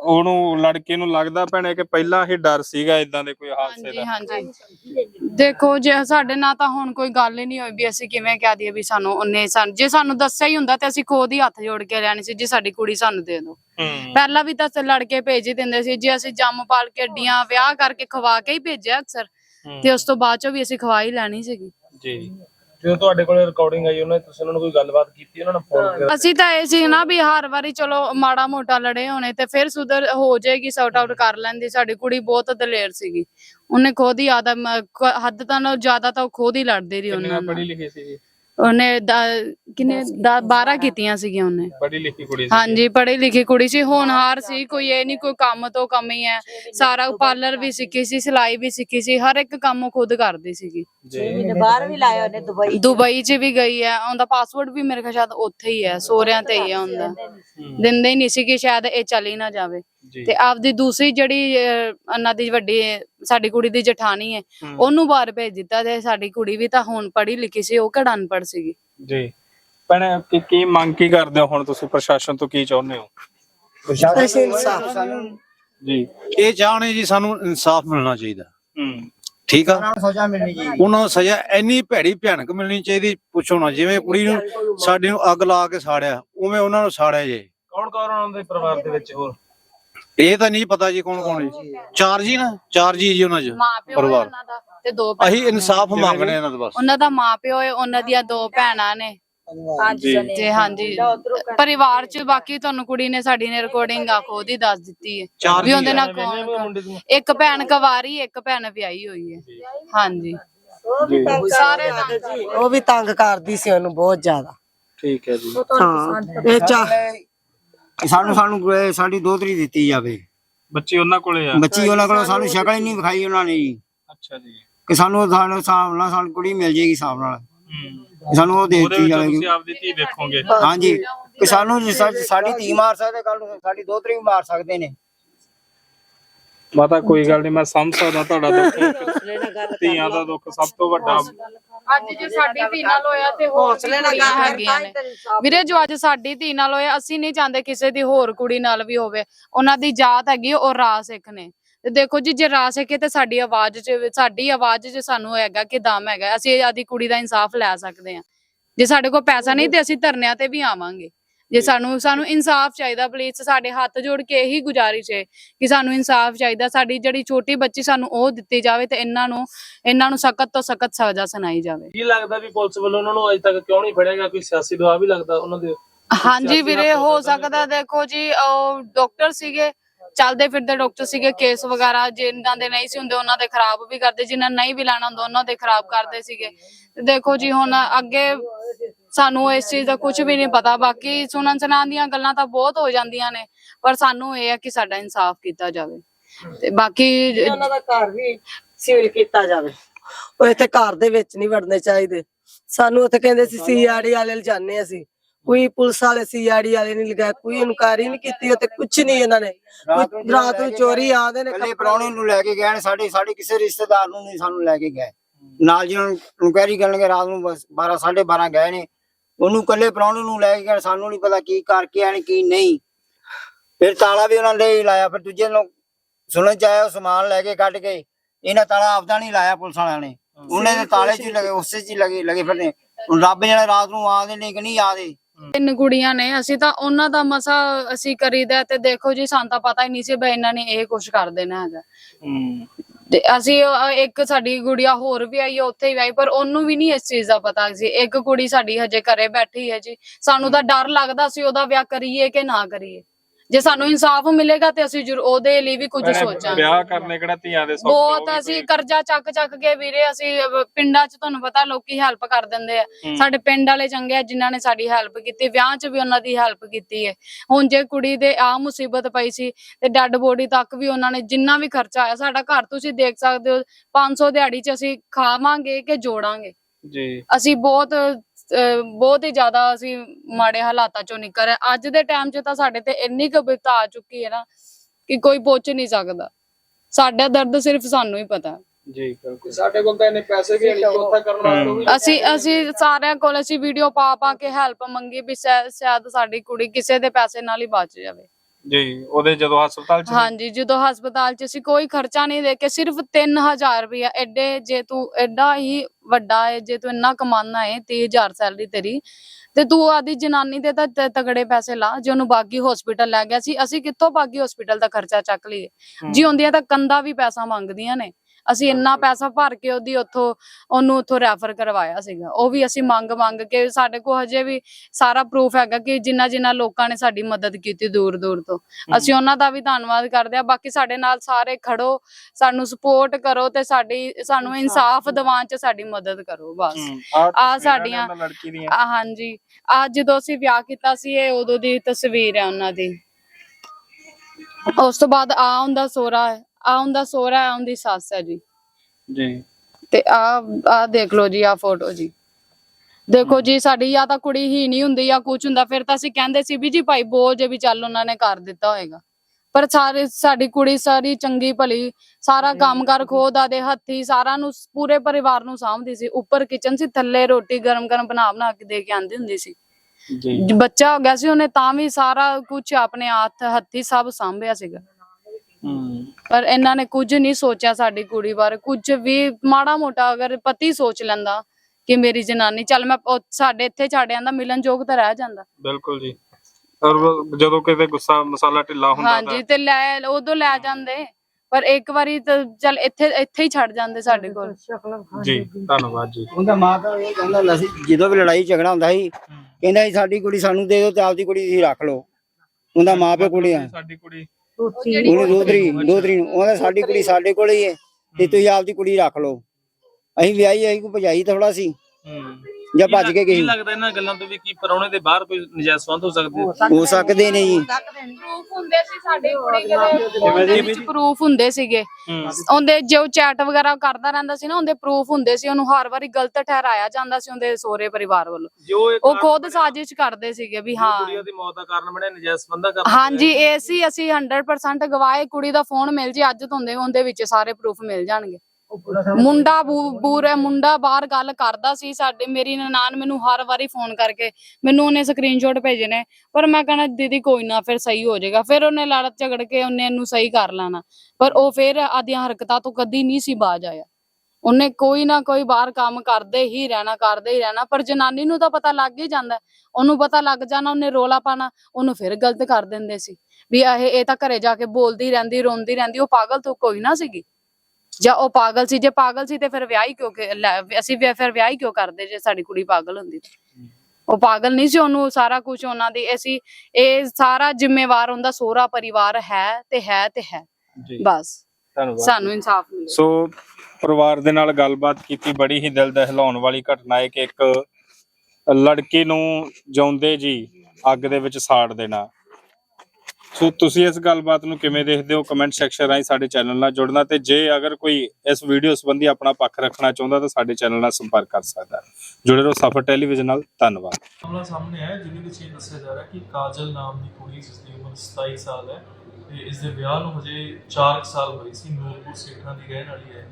ਉਹਨੂੰ ਲੜਕੇ ਨੂੰ ਲੱਗਦਾ ਭੈਣੇ ਕਿ ਪਹਿਲਾਂ ਹੀ ਡਰ ਸੀਗਾ ਇਦਾਂ ਦੇ ਕੋਈ ਹਾਦਸੇ ਦਾ। ਹਾਂਜੀ। ਦੇਖੋ ਜੇ ਸਾਡੇ ਨਾਲ ਤਾਂ ਹੁਣ ਕੋਈ ਗੱਲ ਹੀ ਨਹੀਂ ਹੋਈ ਵੀ ਅਸੀਂ ਕਿਵੇਂ ਕਹਿ ਦਈਏ ਵੀ ਸਾਨੂੰ ਉਹਨੇ ਸਾਨੂੰ ਜੇ ਸਾਨੂੰ ਦੱਸਿਆ ਹੀ ਹੁੰਦਾ ਤੇ ਅਸੀਂ ਖੁਦ ਹੀ ਹੱਥ ਜੋੜ ਕੇ ਲੈਣੀ ਸੀ ਜੀ ਸਾਡੀ ਕੁੜੀ ਸਾਨੂੰ ਦੇ ਦਿਓ ਪਹਿਲਾਂ ਵੀ ਤਾਂ ਲੜਕੇ ਭੇਜ ਹੀ ਦਿੰਦੇ ਸੀ ਜੇ ਅਸੀਂ ਜੰਮ ਪਾਲ ਕੇ ਅੱਡੀਆਂ ਵਿਆਹ ਕਰਕੇ ਖਵਾ ਕੇ ਹੀ ਭੇਜਿਆ ਅਕਸਰ ਤੇ ਉਸ ਤੋਂ ਬਾਅਦ ਚੋਂ ਵੀ ਅਸੀਂ ਖਵਾ ਹੀ ਲੈਣੀ ਸੀਗੀ। ਜੀ। ਜਦੋਂ ਤੁਹਾਡੇ ਕੋਲ ਰਿਕਾਰਡਿੰਗ ਆਈ ਉਹਨਾਂ ਨੇ ਤੁਸੀਂ ਉਹਨਾਂ ਨੂੰ ਕੋਈ ਗੱਲਬਾਤ ਕੀਤੀ ਉਹਨਾਂ ਨੇ ਫੋਨ ਵਗੈਰਾ ਅਸੀਂ ਤਾਂ ਇਹ ਸੀ ਨਾ ਵੀ ਹਰ ਵਾਰੀ ਚਲੋ ਮਾੜਾ ਮੋਟਾ ਲੜੇ ਹੋਣੇ ਤੇ ਫਿਰ ਸੁਧਰ ਹੋ ਜਾਏਗੀ ਸੌਟ ਆਊਟ ਕਰ ਲੈਂਦੀ। ਸਾਡੀ ਕੁੜੀ ਬਹੁਤ ਦਲੇਰ ਸੀਗੀ। ਉਹਨੇ ਖੁਦ ਹੀ ਆਦਾ ਹੱਦ ਤਾਂ ਜ਼ਿਆਦਾ ਤਾਂ ਉਹ ਖੁਦ ਹੀ ਲੜਦੀ ਰਹੀ ਉਹਨਾਂ ਪੜ੍ਹੀ ਲਿਖੀ ਸੀ ਜੀ ਉਹਨੇ ਦ- ਕਿੰਨੇ 12 ਕੀਤੀਆਂ ਸੀਗੀਆਂ ਉਹਨੇ। ਪੜ੍ਹੀ ਲਿਖੀ ਕੁੜੀ ਸੀ ਹਾਂਜੀ ਪੜ੍ਹੀ ਲਿਖੀ ਕੁੜੀ ਸੀ। ਹੋਣਹਾਰ ਸੀ ਕੋਈ ਇਹ ਨਹੀਂ ਕੋਈ ਕੰਮ ਤੋਂ ਕਮੀ ਹੈ ਸਾਰਾ ਪਾਰਲਰ ਵੀ ਸਿੱਖੀ ਸੀ ਸਿਲਾਈ ਵੀ ਸਿੱਖੀ ਸੀ ਹਰ ਇੱਕ ਕੰਮ ਉਹ ਖੁਦ ਕਰਦੀ ਸੀਗੀ। ਜੀ। ਬਾਹਰ ਵੀ ਲਾਇਆ ਉਹਨੇ ਦੁਬਈ ਦੁਬਈ 'ਚ ਵੀ ਗਈ ਹੈ ਉਹਦਾ ਪਾਸਪੋਰਟ ਵੀ ਮੇਰੇ ਖਿਆਲ ਸ਼ਾਇਦ ਉੱਥੇ ਹੀ ਹੈ ਸੋਹਰਿਆਂ ਤੇ ਹੀ ਹੈ ਉਹਦਾ। ਦਿੰਦੇ ਹੀ। ਨਹੀਂ ਸੀ ਕਿ ਸ਼ਾਇਦ ਇਹ ਚਲੀ ਨਾ ਜਾਵੇ। ਤੇ ਆਪਦੀ ਦੂਸਰੀ ਜਿਹੜੀ ਉਹਨਾਂ ਦੀ ਵੱਡੀ ਸਾਡੀ ਕੁੜੀ ਦੀ ਜਠਾਣੀ ਹੈ। ਉਹਨੂੰ ਬਾਹਰ ਭੇਜ ਦਿੱਤਾ ਤੇ ਸਾਡੀ ਕੁੜੀ ਵੀ ਤਾਂ ਹੁਣ ਪੜ੍ਹੀ ਲਿਖੀ ਸੀ ਉਹ ਕਿਹੜਾ ਅਨਪੜ੍ਹ ਸੀਗੀ? ਜੀ। ਭੈਣੇ ਕੀ ਕੀ ਮੰਗ ਕੀ ਕਰਦੇ ਹੋ ਹੁਣ ਤੁਸੀਂ ਪ੍ਰਸ਼ਾਸਨ ਤੋਂ ਕੀ ਚਾਹੁੰਦੇ ਹੋ? ਇਨਸਾਫ। ਸਾਨੂੰ ਜੀ। ਇਹ ਚਾਹਣੇ ਜੀ ਸਾਨੂੰ ਇਨਸਾਫ ਮਿਲਣਾ ਚਾਹੀਦਾ। ਹੂੰ। ਠੀਕ ਆ? ਉਹਨਾਂ ਨੂੰ ਸਜ਼ਾ ਮਿਲਣੀ ਚਾਹੀਦੀ। ਉਹਨਾਂ ਨੂੰ ਸਜ਼ਾ ਇੰਨੀ ਭੈੜੀ ਭਿਆਨਕ ਮਿਲਣੀ ਚਾਹੀਦੀ ਪੁੱਛੋ ਨਾ ਜਿਵੇਂ ਕੁੜੀ ਨੂੰ ਸਾਡੇ ਨੂੰ ਅੱਗ ਲਾ ਕੇ ਸਾੜਿਆ ਉਵੇਂ ਉਹਨਾਂ ਨੂੰ ਸਾੜਿਆ ਜੇ। ਕੌਣ ਕੌਣ ਉਹਨਾਂ ਦੇ ਪਰਿਵਾਰ ਦੇ ਵਿੱਚ ਹੋਰ? ਇਹ ਤਾਂ ਨਹੀਂ ਪਤਾ ਜੀ ਕੌਣ ਕੌਣ ਜੀ। ਚਾਰ ਜੀ ਨਾ ਚਾਰ ਜੀ ਜੀ ਉਹਨਾਂ ਚ ਮਾਪਿਓ ਪਰਿਵਾਰ। ਉਹਨਾਂ ਦਾ ਤੇ ਦੋ ਭੈਣਾਂ ਅਸੀਂ ਇਨਸਾਫ ਮੰਗਣੇ ਇਹਨਾਂ ਤੋਂ ਬਸ। ਉਹਨਾਂ ਦਾ ਮਾਪਿਓ ਹੈ ਉਹਨਾਂ ਦੀਆਂ ਦੋ ਭੈਣਾਂ ਨੇ। ਜੀ। ਤੇ ਹਾਂਜੀ। ਪਰਿਵਾਰ ਚ ਬਾਕੀ ਤੁਹਾਨੂੰ ਕੁੜੀ ਨੇ ਸਾਡੀ ਨੇ ਰਿਕਾਰਡਿੰਗ ਆ ਖੁਦ ਹੀ ਦੱਸ ਦਿੱਤੀ ਹੈ। ਚਾਰ ਵੀ ਜੀ ਉਹਦੇ ਨਾਲ ਕੌਣ ਇੱਕ ਭੈਣ ਕਵਾਰੀ ਇੱਕ ਭੈਣ ਵਿਆਹੀ ਹੋਈ ਹੈ। ਹਾਂਜੀ। ਸਾਰੇ ਉਹ ਵੀ ਤੰਗ ਕਰਦੀ ਸੀ ਉਹਨੂੰ ਬਹੁਤ ਜ਼ਿਆਦਾ। ਠੀਕ ਹੈ ਜੀ। ਹਾਂ। ਇਹ ਚਾਹ ਕਿ ਸਾਨੂੰ ਸਾਨੂੰ ਇਹ ਸਾਡੀ ਦੋਤਰੀ ਦਿੱਤੀ ਜਾਵੇ। ਬੱਚੀ ਉਹਨਾਂ ਕੋਲੇ ਆ? ਬੱਚੀ ਉਹਨਾਂ ਕੋਲੋਂ ਸਾਨੂੰ ਸ਼ਕਲ ਹੀ ਨਹੀਂ ਵਿਖਾਈ ਉਹਨਾਂ ਨੇ। ਜੀ ਅੱਛਾ ਜੀ। ਕਿ ਸਾਨੂੰ ਸਾਡੇ ਹਿਸਾਬ ਨਾਲ ਸਾਨੂੰ ਕੁੜੀ ਮਿਲ ਜੇਗੀ ਹਿਸਾਬ ਨਾਲ। ਹੂੰ। ਕਿ ਸਾਨੂੰ ਉਹ ਦੇ ਉਹਦੇ ਦਿੱਤੀ ਵਿੱਚ ਜਾਵੇਗੀ। ਤੁਸੀਂ ਆਪਦੀ ਧੀ ਵੇਖੋਗੇ ਹਾਂਜੀ। ਕਿ ਸਾਨੂੰ ਜੇ ਸਾ- ਸਾਡੀ ਧੀ ਮਾਰ ਸਕਦੇ ਕੱਲ ਨੂੰ ਸਾਡੀ ਦੋਤਰੀ ਵੀ ਮਾਰ ਸਕਦੇ ਨੇ। ਮਾਤਾ ਕੋਈ ਗੱਲ ਨਹੀਂ ਮੈਂ ਸਮਝ ਸਕਦਾ ਤੁਹਾਡਾ ਦੁੱਖ। ਧੀਆਂ ਦਾ ਦੁੱਖ ਸਭ ਤੋਂ ਵੱਡਾ। ਅੱਜ ਜੇ ਸਾਡੀ ਧੀ ਨਾਲ ਹੋਇਆ ਤੇ ਹੋਰ ਵੀ ਕੁੜੀਆਂ ਹੈਗੀਆਂ ਨੇ। ਵੀਰੇ ਜੋ ਅੱਜ ਸਾਡੀ ਧੀ ਨਾਲ ਹੋਇਆ ਅਸੀਂ ਨਹੀਂ ਚਾਹੁੰਦੇ ਕਿਸੇ ਦੀ ਹੋਰ ਕੁੜੀ ਨਾਲ ਵੀ ਹੋਵੇ। ਉਹਨਾਂ ਦੀ ਜਾਤ ਹੈਗੀ ਉਹ ਰਾਜ ਸਿੱਖ ਨੇ। ਤੇ ਦੇਖੋ ਜੀ ਜੇ ਰਾਜ ਸਿੱਖੇ ਤੇ ਸਾਡੀ ਆਵਾਜ਼ 'ਚ ਸਾਡੀ ਆਵਾਜ਼ 'ਚ ਸਾਨੂੰ ਹੈਗਾ ਕਿ ਦਮ ਹੈਗਾ। ਅਸੀਂ ਆਦੀ ਕੁੜੀ ਦਾ ਇਨਸਾਫ ਲੈ ਸਕਦੇ ਹਾਂ। ਜੇ ਸਾਡੇ ਕੋਲ ਪੈਸਾ ਨਹੀਂ ਤੇ ਅਸੀਂ ਧਰਨਿਆਂ ਤੇ ਵੀ ਆਵਾਂਗੇ। ਜੇ ਸਾਨੂੰ ਸਾਨੂੰ ਇਨਸਾਫ ਚਾਹੀਦਾ ਪਲੀਜ਼ ਸਾਡੇ ਹੱਥ ਜੋੜ ਕੇ ਇਹੀ ਗੁਜ਼ਾਰਿਸ਼ ਹੈ ਕਿ ਸਾਨੂੰ ਇਨਸਾਫ ਚਾਹੀਦਾ। ਸਾਡੀ ਜਿਹੜੀ ਛੋਟੀ ਬੱਚੀ ਸਾਨੂੰ ਉਹ ਦਿੱਤੀ ਜਾਵੇ ਤੇ ਇਹਨਾਂ ਨੂੰ ਇਹਨਾਂ ਨੂੰ ਸਖਤ ਤੋਂ ਸਖਤ ਸਜ਼ਾ ਸੁਣਾਈ ਜਾਵੇ। ਕੀ ਲੱਗਦਾ ਵੀ ਪੁਲਿਸ ਵੱਲੋਂ ਉਹਨਾਂ ਨੂੰ ਅਜੇ ਤੱਕ ਕਿਉਂ ਨਹੀਂ ਫੜਿਆ ਗਿਆ? ਕੋਈ ਸਿਆਸੀ ਦਬਾਅ ਵੀ ਲੱਗਦਾ ਉਹਨਾਂ ਦੇ? ਹਾਂਜੀ ਵੀਰੇ ਹੋ ਸਕਦਾ ਦੇਖੋ ਜੀ ਉਹ ਡਾਕਟਰ ਸੀਗੇ ਚੱਲਦੇ ਫਿਰਦੇ ਡਾਕਟਰ ਸੀਗੇ ਕੇਸ ਵਗੈਰਾ ਜਿਨ੍ਹਾਂ ਦੇ ਨਹੀਂ ਸੀ ਹੁੰਦੇ ਉਹਨਾਂ ਦੇ ਖਰਾਬ ਵੀ ਕਰਦੇ ਜਿਨ੍ਹਾਂ ਨਹੀਂ ਵੀ ਲੈਣਾ ਹੁੰਦਾ ਉਹਨਾਂ ਦੇ ਖਰਾਬ ਕਰਦੇ ਸੀਗੇ। ਦੇਖੋ ਜੀ ਹੁਣ ਅੱਗੇ ਸਾਨੂੰ ਇਸ ਚੀਜ਼ ਦਾ ਕੁਝ ਵੀ ਨਹੀਂ ਪਤਾ। ਬਾਕੀ ਸੁਣਨ ਸੁਣਾਉਣ ਦੀਆਂ ਗੱਲਾਂ ਤਾਂ ਬਹੁਤ ਹੋ ਜਾਂਦੀਆਂ ਨੇ ਪਰ ਸਾਨੂੰ ਇਹ ਹੈ ਕਿ ਸਾਡਾ ਇਨਸਾਫ ਕੀਤਾ ਜਾਵੇ। ਤੇ ਬਾਕੀ ਉਹਨਾਂ ਦਾ ਘਰ ਵੀ ਸੀਲ ਕੀਤਾ ਜਾਵੇ ਉਹ ਇੱਥੇ ਘਰ ਦੇ ਵਿੱਚ ਨਹੀਂ ਵੜਨੇ ਚਾਹੀਦੇ। ਸਾਨੂੰ ਉੱਥੇ ਕਹਿੰਦੇ ਸੀ ਸੀਆਰਡੀ ਵਾਲੇ ਲਿਜਾਣੇ ਅਸੀਂ। ਕੋਈ ਪੁਲਿਸ ਵਾਲੇ ਸੀਆਰਡੀ ਵਾਲੇ ਨਹੀਂ ਲਗਾਇਆ ਕੋਈ ਇਨਕੁਆਇਰੀ ਨਹੀਂ ਕੀਤੀ ਉੱਥੇ ਕੁਝ ਨਹੀਂ ਇਹਨਾਂ ਨੇ। ਰਾਤ ਨੂੰ ਚੋਰੀ ਆਦੇ ਨੇ ਕੱਲੇ ਪ੍ਰਾਹੁਣੇ ਨੂੰ ਲੈ ਕੇ ਗਏ ਨੇ ਸਾਡੇ ਸਾਡੇ ਕਿਸੇ ਰਿਸ਼ਤੇਦਾਰ ਨੂੰ ਨਹੀਂ ਸਾਨੂੰ ਲੈ ਕੇ ਗਏ। ਨਾਲ ਜਿਹਨਾਂ ਨੂੰ ਇਨਕੁਆਇਰੀ ਕਰਨਗੇ ਰਾਤ ਨੂੰ ਬਸ 12 12:30 ਗਏ ਨੇ। ਉਹਨੂੰ ਕੱਲੇ ਪ੍ਰਾਹੁਣੇ ਨੂੰ ਲੈ ਕੇ ਗਏ ਸਾਨੂੰ ਨਹੀਂ ਪਤਾ ਕੀ ਕਰਕੇ ਆਣ ਕੀ ਨਹੀਂ। ਫਿਰ ਤਾਲਾ ਵੀ ਉਹਨਾਂ ਨੇ ਹੀ ਲਾਇਆ ਫਿਰ ਦੂਜੇ ਨੂੰ ਸੁਣਨ ਚ ਆਇਆ ਉਹ ਸਮਾਨ ਲੈ ਕੇ ਕੱਢ ਕੇ ਇਹਨਾਂ ਤਾਲਾ ਆਪਦਾ ਨਹੀਂ ਲਾਇਆ ਪੁਲਿਸ ਵਾਲਿਆਂ ਨੇ। ਉਹਨੇ ਦੇ ਤਾਲੇ 'ਚ ਹੀ ਲਗੇ ਉਸੇ 'ਚ ਹੀ ਲਗੇ ਲਗੇ ਫਿਰਨੇ ਹੁਣ ਰੱਬ ਜਿਹੜੇ ਰਾਤ ਨੂੰ ਆਦੇ ਨੇ ਕਿ ਨਹੀਂ ਆਦੇ ਤਿੰਨ ਕੁੜੀਆਂ ਨੇ ਅਸੀਂ ਤਾਂ ਉਹਨਾਂ ਦਾ ਮਸਾ ਅਸੀਂ ਕਰੀਦਾ ਤੇ ਦੇਖੋ ਜੀ ਸਾਨੂੰ ਤਾਂ ਪਤਾ ਹੀ ਨਹੀਂ ਸੀ ਬਈ ਇਹਨਾਂ ਨੇ ਇਹ ਕੁਝ ਕਰ ਦੇਣਾ ਹੈਗਾ। ਤੇ ਅਸੀਂ ਉਹ- ਇੱਕ ਸਾਡੀ ਗੁੜੀਆ ਹੋਰ ਵੀ ਆਈ ਹੈ ਉੱਥੇ ਹੀ ਆਈ, ਪਰ ਉਹਨੂੰ ਵੀ ਨਹੀਂ ਇਸ ਚੀਜ਼ ਦਾ ਪਤਾ ਸੀ। ਇੱਕ ਕੁੜੀ ਸਾਡੀ ਹਜੇ ਘਰੇ ਬੈਠੀ ਹੈ ਜੀ। ਸਾਨੂੰ ਤਾਂ ਡਰ ਲੱਗਦਾ ਸੀ, ਉਹਦਾ ਵਿਆਹ ਕਰੀਏ ਕਿ ਨਾ ਕਰੀਏ। ਜੇ ਸਾਨੂੰ ਇਨਸਾਫ ਮਿਲੇਗਾ ਤੇ ਅਸੀਂ ਜ਼ਰੂਰ ਉਹਦੇ ਲਈ ਵੀ ਕੁਝ ਸੋਚਾਂਗੇ। ਵਿਆਹ ਕਰਨੇ ਕਿਹੜਾ ਧੀਆਂ ਦੇ ਸੌਖੇ ਬਹੁਤ ਅਸੀਂ ਕਰਜ਼ਾ ਚੱਕ ਚੱਕ ਕੇ ਵੀਰੇ ਅਸੀਂ ਪਿੰਡਾਂ 'ਚ ਤੁਹਾਨੂੰ ਪਤਾ ਲੋਕੀ ਹੈਲਪ ਕਰ ਦਿੰਦੇ ਆ। ਸਾਡੇ ਪਿੰਡ ਵਾਲੇ ਚੰਗੇ ਆ ਜਿਨ੍ਹਾਂ ਨੇ ਸਾਡੀ ਹੈਲਪ ਕੀਤੀ ਵਿਆਹ 'ਚ ਵੀ ਉਹਨਾਂ ਦੀ ਹੈਲਪ ਕੀਤੀ ਹੈ ਹੁਣ ਜੇ ਕੁੜੀ ਦੇ ਆ ਮੁਸੀਬਤ ਪਈ ਸੀ ਤੇ ਡੈੱਡ ਬੋਡੀ ਤੱਕ ਵੀ ਉਹਨਾਂ ਨੇ ਜਿੰਨਾ ਵੀ ਖਰਚਾ ਆਇਆ ਸਾਡਾ ਘਰ ਤੁਸੀਂ ਦੇਖ ਸਕਦੇ ਹੋ 500 ਦਿਹਾੜੀ 'ਚ ਅਸੀਂ ਖਾਵਾਂਗੇ ਕਿ ਜੋੜਾਂਗੇ। ਜੀ। ਅਸੀਂ ਬਹੁਤ ਬਹੁਤ ਹੀ ਜ਼ਿਆਦਾ ਅਸੀਂ ਮਾੜੇ ਹਾਲਾਤਾਂ ਚੋਂ ਨਿਕਲ ਰਹੇ ਅੱਜ ਦੇ ਟਾਈਮ 'ਚ ਤਾਂ ਸਾਡੇ ਤੇ ਇੰਨੀ ਕੁ ਬਿਪਤਾ ਆ ਚੁੱਕੀ ਹੈ ਨਾ ਕਿ ਕੋਈ ਪੁੱਛ ਨਹੀਂ ਸਕਦਾ। ਸਾਡਾ ਦਰਦ ਸਿਰਫ ਸਾਨੂੰ ਹੀ ਪਤਾ। ਜੀ ਬਿਲਕੁਲ। ਸਾਡੇ ਕੋਲ ਤਾਂ ਇੰਨੇ ਪੈਸੇ ਵੀ ਨਹੀਂ ਚੌਥਾ ਕਰਨ ਅਸੀਂ ਅਸੀਂ ਸਾਰਿਆਂ ਕੋਲ ਅਸੀਂ ਵੀਡੀਓ ਪਾ ਪਾ ਕੇ ਹੈਲਪ ਮੰਗੀ ਵੀ ਸ਼ਾਇਦ ਸ਼ਾਇਦ ਸਾਡੀ ਕੁੜੀ ਕਿਸੇ ਦੇ ਪੈਸੇ ਨਾਲ ਹੀ ਬਚ ਜਾਵੇ। ਜੀ ਉਹਦੇ ਜਦੋਂ ਹਸਪਤਾਲ ਚ? ਹਾਂਜੀ ਜਦੋਂ ਹਸਪਤਾਲ 'ਚ ਅਸੀਂ ਕੋਈ ਖਰਚਾ ਨਹੀਂ ਦੇ ਕੇ ਸਿਰਫ 3000 ਰੁਪਇਆ ਐਡੇ ਜੇ ਤੂੰ ਐਡਾ ਹੀ ਵੱਡਾ ਹੈ ਜੇ ਤੂੰ ਇੰਨਾ ਕਮਾਨਾ ਹੈ 30000 ਸੈਲਰੀ ਤੇਰੀ ਤੇ ਤੂੰ ਆਦੀ ਜਨਾਨੀ ਦੇ ਤਾਂ ਤ- ਤਗੜੇ ਪੈਸੇ ਲਾ ਜੇ ਉਹਨੂੰ ਬਾਗੀ ਹਸਪੀਟਲ ਲੈ ਗਿਆ ਸੀ ਅਸੀਂ ਕਿੱਥੋਂ ਬਾਗੀ ਹਸਪੀਟਲ ਦਾ ਖਰਚਾ ਚੱਕ ਲਈਏ ਹਮ। ਜੀ ਹੁੰਦੀਆਂ ਤਾਂ ਕੰਦਾ ਵੀ ਪੈਸਾ ਮੰਗਦੀਆਂ ਨੇ ਅਸੀਂ ਇੰਨਾ ਪੈਸਾ ਭਰ ਕੇ ਉਹਦੀ ਉੱਥੋਂ ਉਹਨੂੰ ਉੱਥੋਂ ਰੈਫਰ ਕਰਵਾਇਆ ਸੀਗਾ। ਉਹ ਵੀ ਅਸੀਂ ਮੰਗ ਮੰਗ ਕੇ ਸਾਡੇ ਕੋਲ ਹਜੇ ਵੀ ਸਾਰਾ ਪ੍ਰੂਫ ਹੈਗਾ ਕਿ ਜਿੰਨਾ ਜਿੰਨਾ ਲੋਕਾਂ ਨੇ ਸਾਡੀ ਮਦਦ ਕੀਤੀ ਦੂਰ ਦੂਰ ਤੋਂ। ਅਸੀਂ ਉਹਨਾਂ ਦਾ ਵੀ ਧੰਨਵਾਦ ਕਰਦੇ ਆ ਬਾਕੀ ਸਾਡੇ ਨਾਲ ਸਾਰੇ ਖੜੋ ਸਾਨੂੰ ਸਪੋਰਟ ਕਰੋ ਤੇ ਸਾਡੀ ਸਾਨੂੰ ਇਨਸਾਫ ਦਿਵਾਉਣ ਚ ਸਾਡੀ ਮਦਦ ਕਰੋ ਬਸ। ਨੇ ਸਾਡੀਆਂ- ਆ ਹਾਂਜੀ ਆ ਜਦੋਂ ਅਸੀਂ ਵਿਆਹ ਕੀਤਾ ਸੀ ਇਹ ਉਦੋਂ ਦੀ ਤਸਵੀਰ ਹੈ ਉਹਨਾਂ ਦੀ। ਉਸ ਤੋਂ ਬਾਅਦ ਆ ਹੁੰਦਾ ਸੋਹਰਾ ਹੈ। ਆ ਹੁੰਦਾ ਸੋਹਰਾ ਹੈ ਉਹਦੀ ਸੱਸ ਹੈ ਜੀ। ਜੀ। ਤੇ ਆ ਆ ਦੇਖ ਲਓ ਜੀ ਆ ਫੋਟੋ ਜੀ। ਦੇਖੋ ਜੀ ਸਾਡੀ ਜਾਂ ਤਾਂ ਕੁੜੀ ਹੀ ਨਹੀਂ ਹੁੰਦੀ ਜਾਂ ਕੁਝ ਹੁੰਦਾ ਫਿਰ ਤਾਂ ਅਸੀਂ ਕਹਿੰਦੇ ਸੀ ਵੀ ਜੀ ਭਾਈ ਬੋਲ ਜੇ ਵੀ ਚੱਲ ਉਹਨਾਂ ਨੇ ਕਰ ਦਿੱਤਾ ਹੋਏਗਾ। ਪਰ ਸਾਰੇ ਸਾਡੀ ਕੁੜੀ ਸਾਰੀ ਚੰਗੀ ਭਲੀ ਸਾਰਾ ਕੰਮ ਕਰ ਖੋਦ ਆਦੇ ਹੱਥੀ ਸਾਰਾ ਨੂੰ ਪੂਰੇ ਪਰਿਵਾਰ ਨੂੰ ਸਾਂਭਦੀ ਸੀ। ਉੱਪਰ ਕਿਚਨ ਸੀ ਥੱਲੇ ਰੋਟੀ ਗਰਮ ਗਰਮ ਬਣਾ ਬਣਾ ਕੇ ਦੇ ਕੇ ਆਂਦੀ ਹੁੰਦੀ ਸੀ। ਜੀ। ਬੱਚਾ ਹੋ ਗਿਆ ਸੀ ਉਹਨੇ ਤਾਂ ਵੀ ਸਾਰਾ ਕੁਝ ਆਪਣੇ ਹੱਥ ਹੱਥੀ ਸਭ ਸਾਂਭਿਆ ਸੀਗਾ। ਪਰ ਇਹਨਾਂ ਨੇ ਕੁਝ ਨਹੀਂ ਸੋਚਿਆ ਸਾਡੀ ਕੁੜੀ ਬਾਰੇ। ਕੁਝ ਵੀ ਮਾੜਾ ਮੋਟਾ ਅਗਰ ਪਤੀ ਸੋਚ ਲੈਂਦਾ ਕਿ ਮੇਰੀ ਜਨਾਨੀ ਚੱਲ ਮੈਂ ਉਹ ਸਾਡੇ ਇੱਥੇ ਛੱਡ ਆਂਦਾ ਮਿਲਣ ਯੋਗ ਤਾਂ ਰਹਿ ਜਾਂਦਾ। ਬਿਲਕੁਲ ਜੀ। ਔਰ ਜਦੋਂ ਕਿਤੇ ਗੁੱਸਾ ਮਸਾਲਾ ਢਿੱਲਾ ਹੁੰਦਾ ਹਾਂਜੀ ਤੇ ਲੈ ਉਦੋਂ ਲੈ ਜਾਂਦੇ। ਪਰ ਇੱਕ ਵਾਰੀ ਤਾਂ ਚੱਲ ਇੱਥੇ ਇੱਥੇ ਹੀ ਛੱਡ ਜਾਂਦੇ ਸਾਡੇ ਕੋਲ। ਜੀ ਧੰਨਵਾਦ ਜੀ। ਉਹਦਾ ਮਾਂ ਤਾਂ ਇਹ ਕਹਿੰਦਾ ਹੁੰਦਾ ਸੀ ਜਦੋਂ ਵੀ ਲੜਾਈ ਝਗੜਾ ਹੁੰਦਾ ਸੀ ਕਹਿੰਦਾ ਸੀ ਸਾਡੀ ਕੁੜੀ ਸਾਨੂੰ ਦੇ ਦਿਓ ਤੇ ਆਪਦੀ ਕੁੜੀ ਤੁਸੀਂ ਰੱਖ ਲਓ। ਉਹਦਾ ਮਾਂ ਪਿਓ ਕੁੜੀਆਂ ਸਾਡੀ ਕੁੜੀ ਉਹਨੂੰ ਦੋਤਰੀ ਦੋਤਰੀ ਨੂੰ ਉਹਦਾ ਸਾਡੀ ਕੁੜੀ ਸਾਡੇ ਕੋਲ ਹੀ ਹੈ। ਤੇ ਤੁਸੀਂ ਆਪਦੀ ਕੁੜੀ ਰੱਖ ਲਓ। ਅਸੀਂ ਵਿਆਹੀ ਅਸੀਂ ਕੋਈ ਭਜਾਈ ਥੋੜਾ ਸੀ। ਹੂੰ। ਜਾਂ ਭੱਜ ਕੇ ਕੀ ਗਈ ਲੱਗਦਾ ਇਹਨਾਂ ਗੱਲਾਂ ਤੋਂ ਵੀ ਕੀ ਪਰੌਣੇ ਦੇ ਬਾਹਰ ਕੋਈ ਨਜਾਇਜ਼ ਸੰਬੰਧ ਹੋ ਸਕਦੇ ਹੋ ਸਕਦੇ ਨੇ ਜੀ। ਪ੍ਰੂਫ ਹੁੰਦੇ ਸੀ ਸਾਡੀ ਕੁੜੀ ਦੇ ਵਿੱਚ ਪ੍ਰੂਫ ਹੁੰਦੇ ਸੀਗੇ। ਹੂੰ। ਉਹਦੇ ਜੋ ਚੈਟ ਵਗੈਰਾ ਕਰਦਾ ਰਹਿੰਦਾ ਸੀ ਨਾ ਉਹਦੇ ਪ੍ਰੂਫ ਹੁੰਦੇ ਸੀ। ਉਹਨੂੰ ਹਰ ਵਾਰੀ ਗਲਤ ਠਹਿਰਾਇਆ ਜਾਂਦਾ ਸੀ ਉਹਦੇ ਸਹੁਰੇ ਪਰਿਵਾਰ ਵੱਲੋਂ। ਜੋ ਇਹ ਉਹ ਕਾਰਨ ਖੁਦ ਬਣਿਆ, ਸਾਜ਼ਿਸ਼ ਕਰਦੇ ਸੀਗੇ ਵੀ ਜੋ ਹਾਂ। ਕੁੜੀਆਂ ਦੀ ਮੌਤ ਦਾ ਕਾਰਨ ਬਣਿਆ ਨਜਾਇਜ਼ ਸੰਬੰਧਾਂ ਕਰਕੇ ਹਾਂਜੀ ਇਹ ਸੀ ਅਸੀਂ 100% ਗਵਾਏ ਕੁੜੀ ਦਾ ਫੋਨ ਮਿਲ ਜੇ ਅੱਜ ਤੋਂ ਹੁੰਦੇ ਉਹਦੇ ਵਿੱਚ ਸਾਰੇ ਪ੍ਰੂਫ ਮਿਲ ਜਾਣਗੇ। ਮੁੰਡਾ ਬੂ- ਮੁੰਡਾ ਬਾਹਰ ਗੱਲ ਕਰਦਾ ਸੀ ਸਾਡੇ, ਮੇਰੀ ਨਨਾਣ ਮੈਨੂੰ ਹਰ ਵਾਰੀ ਫੋਨ ਕਰਕੇ, ਮੈਨੂੰ ਉਹਨੇ ਸਕਰੀਨਸ਼ਾਟ ਭੇਜੇ ਨੇ, ਪਰ ਮੈਂ ਕਹਣਾ, ਦੀਦੀ, ਕੋਈ ਨਾ, ਫਿਰ ਸਹੀ ਹੋ ਜਾਏਗਾ। ਫਿਰ ਉਹਨੇ ਲੜ ਝਗੜ ਕੇ ਉਹਨੇ ਇਹਨੂੰ ਸਹੀ ਕਰ ਲੈਣਾ। ਪਰ ਉਹ ਫਿਰ ਆਦੀਆਂ ਹਰਕਤਾਂ ਤੋਂ ਕਦੀ ਨਹੀਂ ਸੀ ਬਾਜ ਆਇਆ। ਉਹਨੇ ਕੋਈ ਨਾ ਕੋਈ ਬਾਹਰ ਕੰਮ ਕਰਦੇ ਹੀ ਰਹਿਣਾ, ਕਰਦੇ ਹੀ ਰਹਿਣਾ, ਪਰ ਜਨਾਨੀ ਨੂੰ ਤਾਂ ਪਤਾ ਲੱਗ ਹੀ ਜਾਂਦਾ। ਹੈ। ਉਹਨੂੰ ਪਤਾ ਲੱਗ ਜਾਣਾ, ਉਹਨੇ ਰੋਲਾ ਪਾਣਾ, ਉਹਨੂੰ ਫਿਰ ਗਲਤ ਕਰ ਦਿੰਦੇ ਸੀ। ਵੀ ਇਹ ਇਹ ਤਾਂ ਘਰੇ ਜਾ ਕੇ ਬੋਲਦੀ ਰਹਿੰਦੀ, ਰੋਂਦੀ ਰਹਿੰਦੀ, ਉਹ ਪਾਗਲ ਤੋਂ ਕੋਈ ਨਾ ਸੀਗੀ। ਜਾਂ ਉਹ ਪਾਗਲ ਸੀ ਜੇ ਪਾਗਲ ਸੀ ਤੇ ਫਿਰ ਵਿਆਹ ਹੀ ਕਿਉਂ ਕਿ- ਲੈ, ਅਸੀਂ ਵੀ ਫਿਰ ਵਿਆਹ ਹੀ ਕਿਉਂ ਕਰਦੇ ਜੇ ਸਾਡੀ ਕੁੜੀ ਪਾਗਲ ਹੁੰਦੀ ਤਾਂ। ਉਹ ਪਾਗਲ ਨਹੀਂ ਸੀ ਉਹਨੂੰ ਸਾਰਾ ਕੁਝ ਉਹਨਾਂ ਦੀ ਅਸੀਂ ਇਹ ਸਾਰਾ ਜ਼ਿੰਮੇਵਾਰ ਹੁੰਦਾ ਸੋਹਰਾ ਪਰਿਵਾਰ ਹੈ ਤੇ ਹੈ ਤੇ ਹੈ। ਜੀ। ਬਸ। ਧੰਨਵਾਦ। ਸਾਨੂੰ ਇਨਸਾਫ ਮਿਲੇ। ਸੋ ਪਰਿਵਾਰ ਦੇ ਨਾਲ ਗੱਲਬਾਤ ਕੀਤੀ ਬੜੀ ਹੀ ਦਿਲ ਦਹਿਲਾਉਣ ਵਾਲੀ ਘਟਨਾ ਹੈ ਕਿ ਇੱਕ ਲੜਕੀ ਨੂੰ ਜਿਉਂਦੇ ਜੀ ਅੱਗ ਦੇ ਵਿੱਚ ਸਾੜ ਦੇਣਾ। ਸੋ ਤੁਸੀਂ ਇਸ ਗੱਲਬਾਤ ਨੂੰ ਕਿਵੇਂ ਦੇਖਦੇ ਹੋ? ਕਮੈਂਟ ਸੈਕਸ਼ਨ ਰਾਹੀਂ ਸਾਡੇ ਚੈਨਲ ਨਾਲ ਜੁੜਨਾ ਤੇ ਜੇ ਅਗਰ ਕੋਈ ਇਸ ਵੀਡੀਓ ਸੰਬੰਧੀ ਆਪਣਾ ਪੱਖ ਰੱਖਣਾ ਚਾਹੁੰਦਾ ਤਾਂ ਸਾਡੇ ਚੈਨਲ ਨਾਲ ਸੰਪਰਕ ਕਰ ਸਕਦਾ। ਜੁੜੇ ਰਹੋ ਸਫਰ ਟੈਲੀਵਿਜ਼ਨ ਨਾਲ, ਧੰਨਵਾਦ। ਮਾਮਲਾ ਸਾਹਮਣੇ ਆਇਆ ਜਿਹਦੇ ਵਿੱਚ ਇਹ ਦੱਸਿਆ ਜਾ ਰਿਹਾ ਕਿ ਕਾਜਲ ਨਾਮ ਦੀ ਕੁੜੀ ਜਿਸ ਦੀ ਉਮਰ 27 ਸਾਲ ਹੈ ਤੇ ਇਸ ਦੇ ਵਿਆਹ ਨੂੰ ਹਜੇ 4 ਸਾਲ ਹੋਏ ਸੀ, ਨੂਰਪੁਰ ਸੇਠਾਂ ਦੀ ਰਹਿਣ ਵਾਲੀ ਹੈ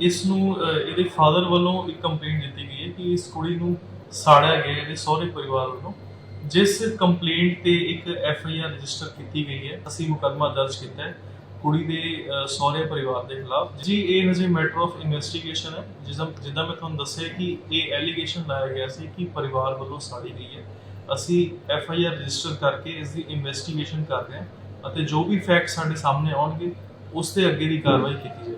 ਇਸ ਨੂੰ ਇਹਦੇ ਫਾਦਰ ਵੱਲੋਂ ਇੱਕ ਕੰਪਲੇਂਟ ਦਿੱਤੀ ਗਈ ਹੈ ਕਿ ਇਸ ਕੁੜੀ ਨੂੰ ਸਾੜਿਆ ਗਿਆ ਇਹਦੇ ਸਹੁਰੇ ਪਰਿਵਾਰ ਵੱਲੋਂ। ਜਿਸ ਕੰਪਲੇਂਟ ਤੇ ਇੱਕ ਐਫ ਆਈ ਆਰ ਰਜਿਸਟਰ ਕੀਤੀ ਗਈ ਹੈ, ਅਸੀਂ ਮੁਕੱਦਮਾ ਦਰਜ ਕੀਤਾ ਹੈ ਕੁੜੀ ਦੇ ਸਹੁਰੇ ਪਰਿਵਾਰ ਦੇ ਖਿਲਾਫ। ਜੀ, ਇਹ ਹਜੇ ਮੈਟਰ ਆਫ ਇਨਵੈਸਟੀਗੇਸ਼ਨ ਹੈ। ਜਿੱਦਾਂ ਜਿੱਦਾਂ ਮੈਂ ਤੁਹਾਨੂੰ ਦੱਸਿਆ ਕਿ ਇਹ ਐਲੀਗੇਸ਼ਨ ਲਾਇਆ ਗਿਆ ਸੀ ਕਿ ਪਰਿਵਾਰ ਵੱਲੋਂ ਸਾੜੀ ਗਈ ਹੈ। ਅਸੀਂ ਐਫ ਆਈ ਆਰ ਰਜਿਸਟਰ ਕਰਕੇ ਇਸ ਦੀ ਇਨਵੈਸਟੀਗੇਸ਼ਨ ਕਰ ਰਹੇ ਹਾਂ ਅਤੇ ਜੋ ਵੀ ਫੈਕਟ ਸਾਡੇ ਸਾਹਮਣੇ ਆਉਣਗੇ, ਉਸ ਤੇ ਅੱਗੇ ਦੀ ਕਾਰਵਾਈ ਕੀਤੀ ਜਾਏਗੀ।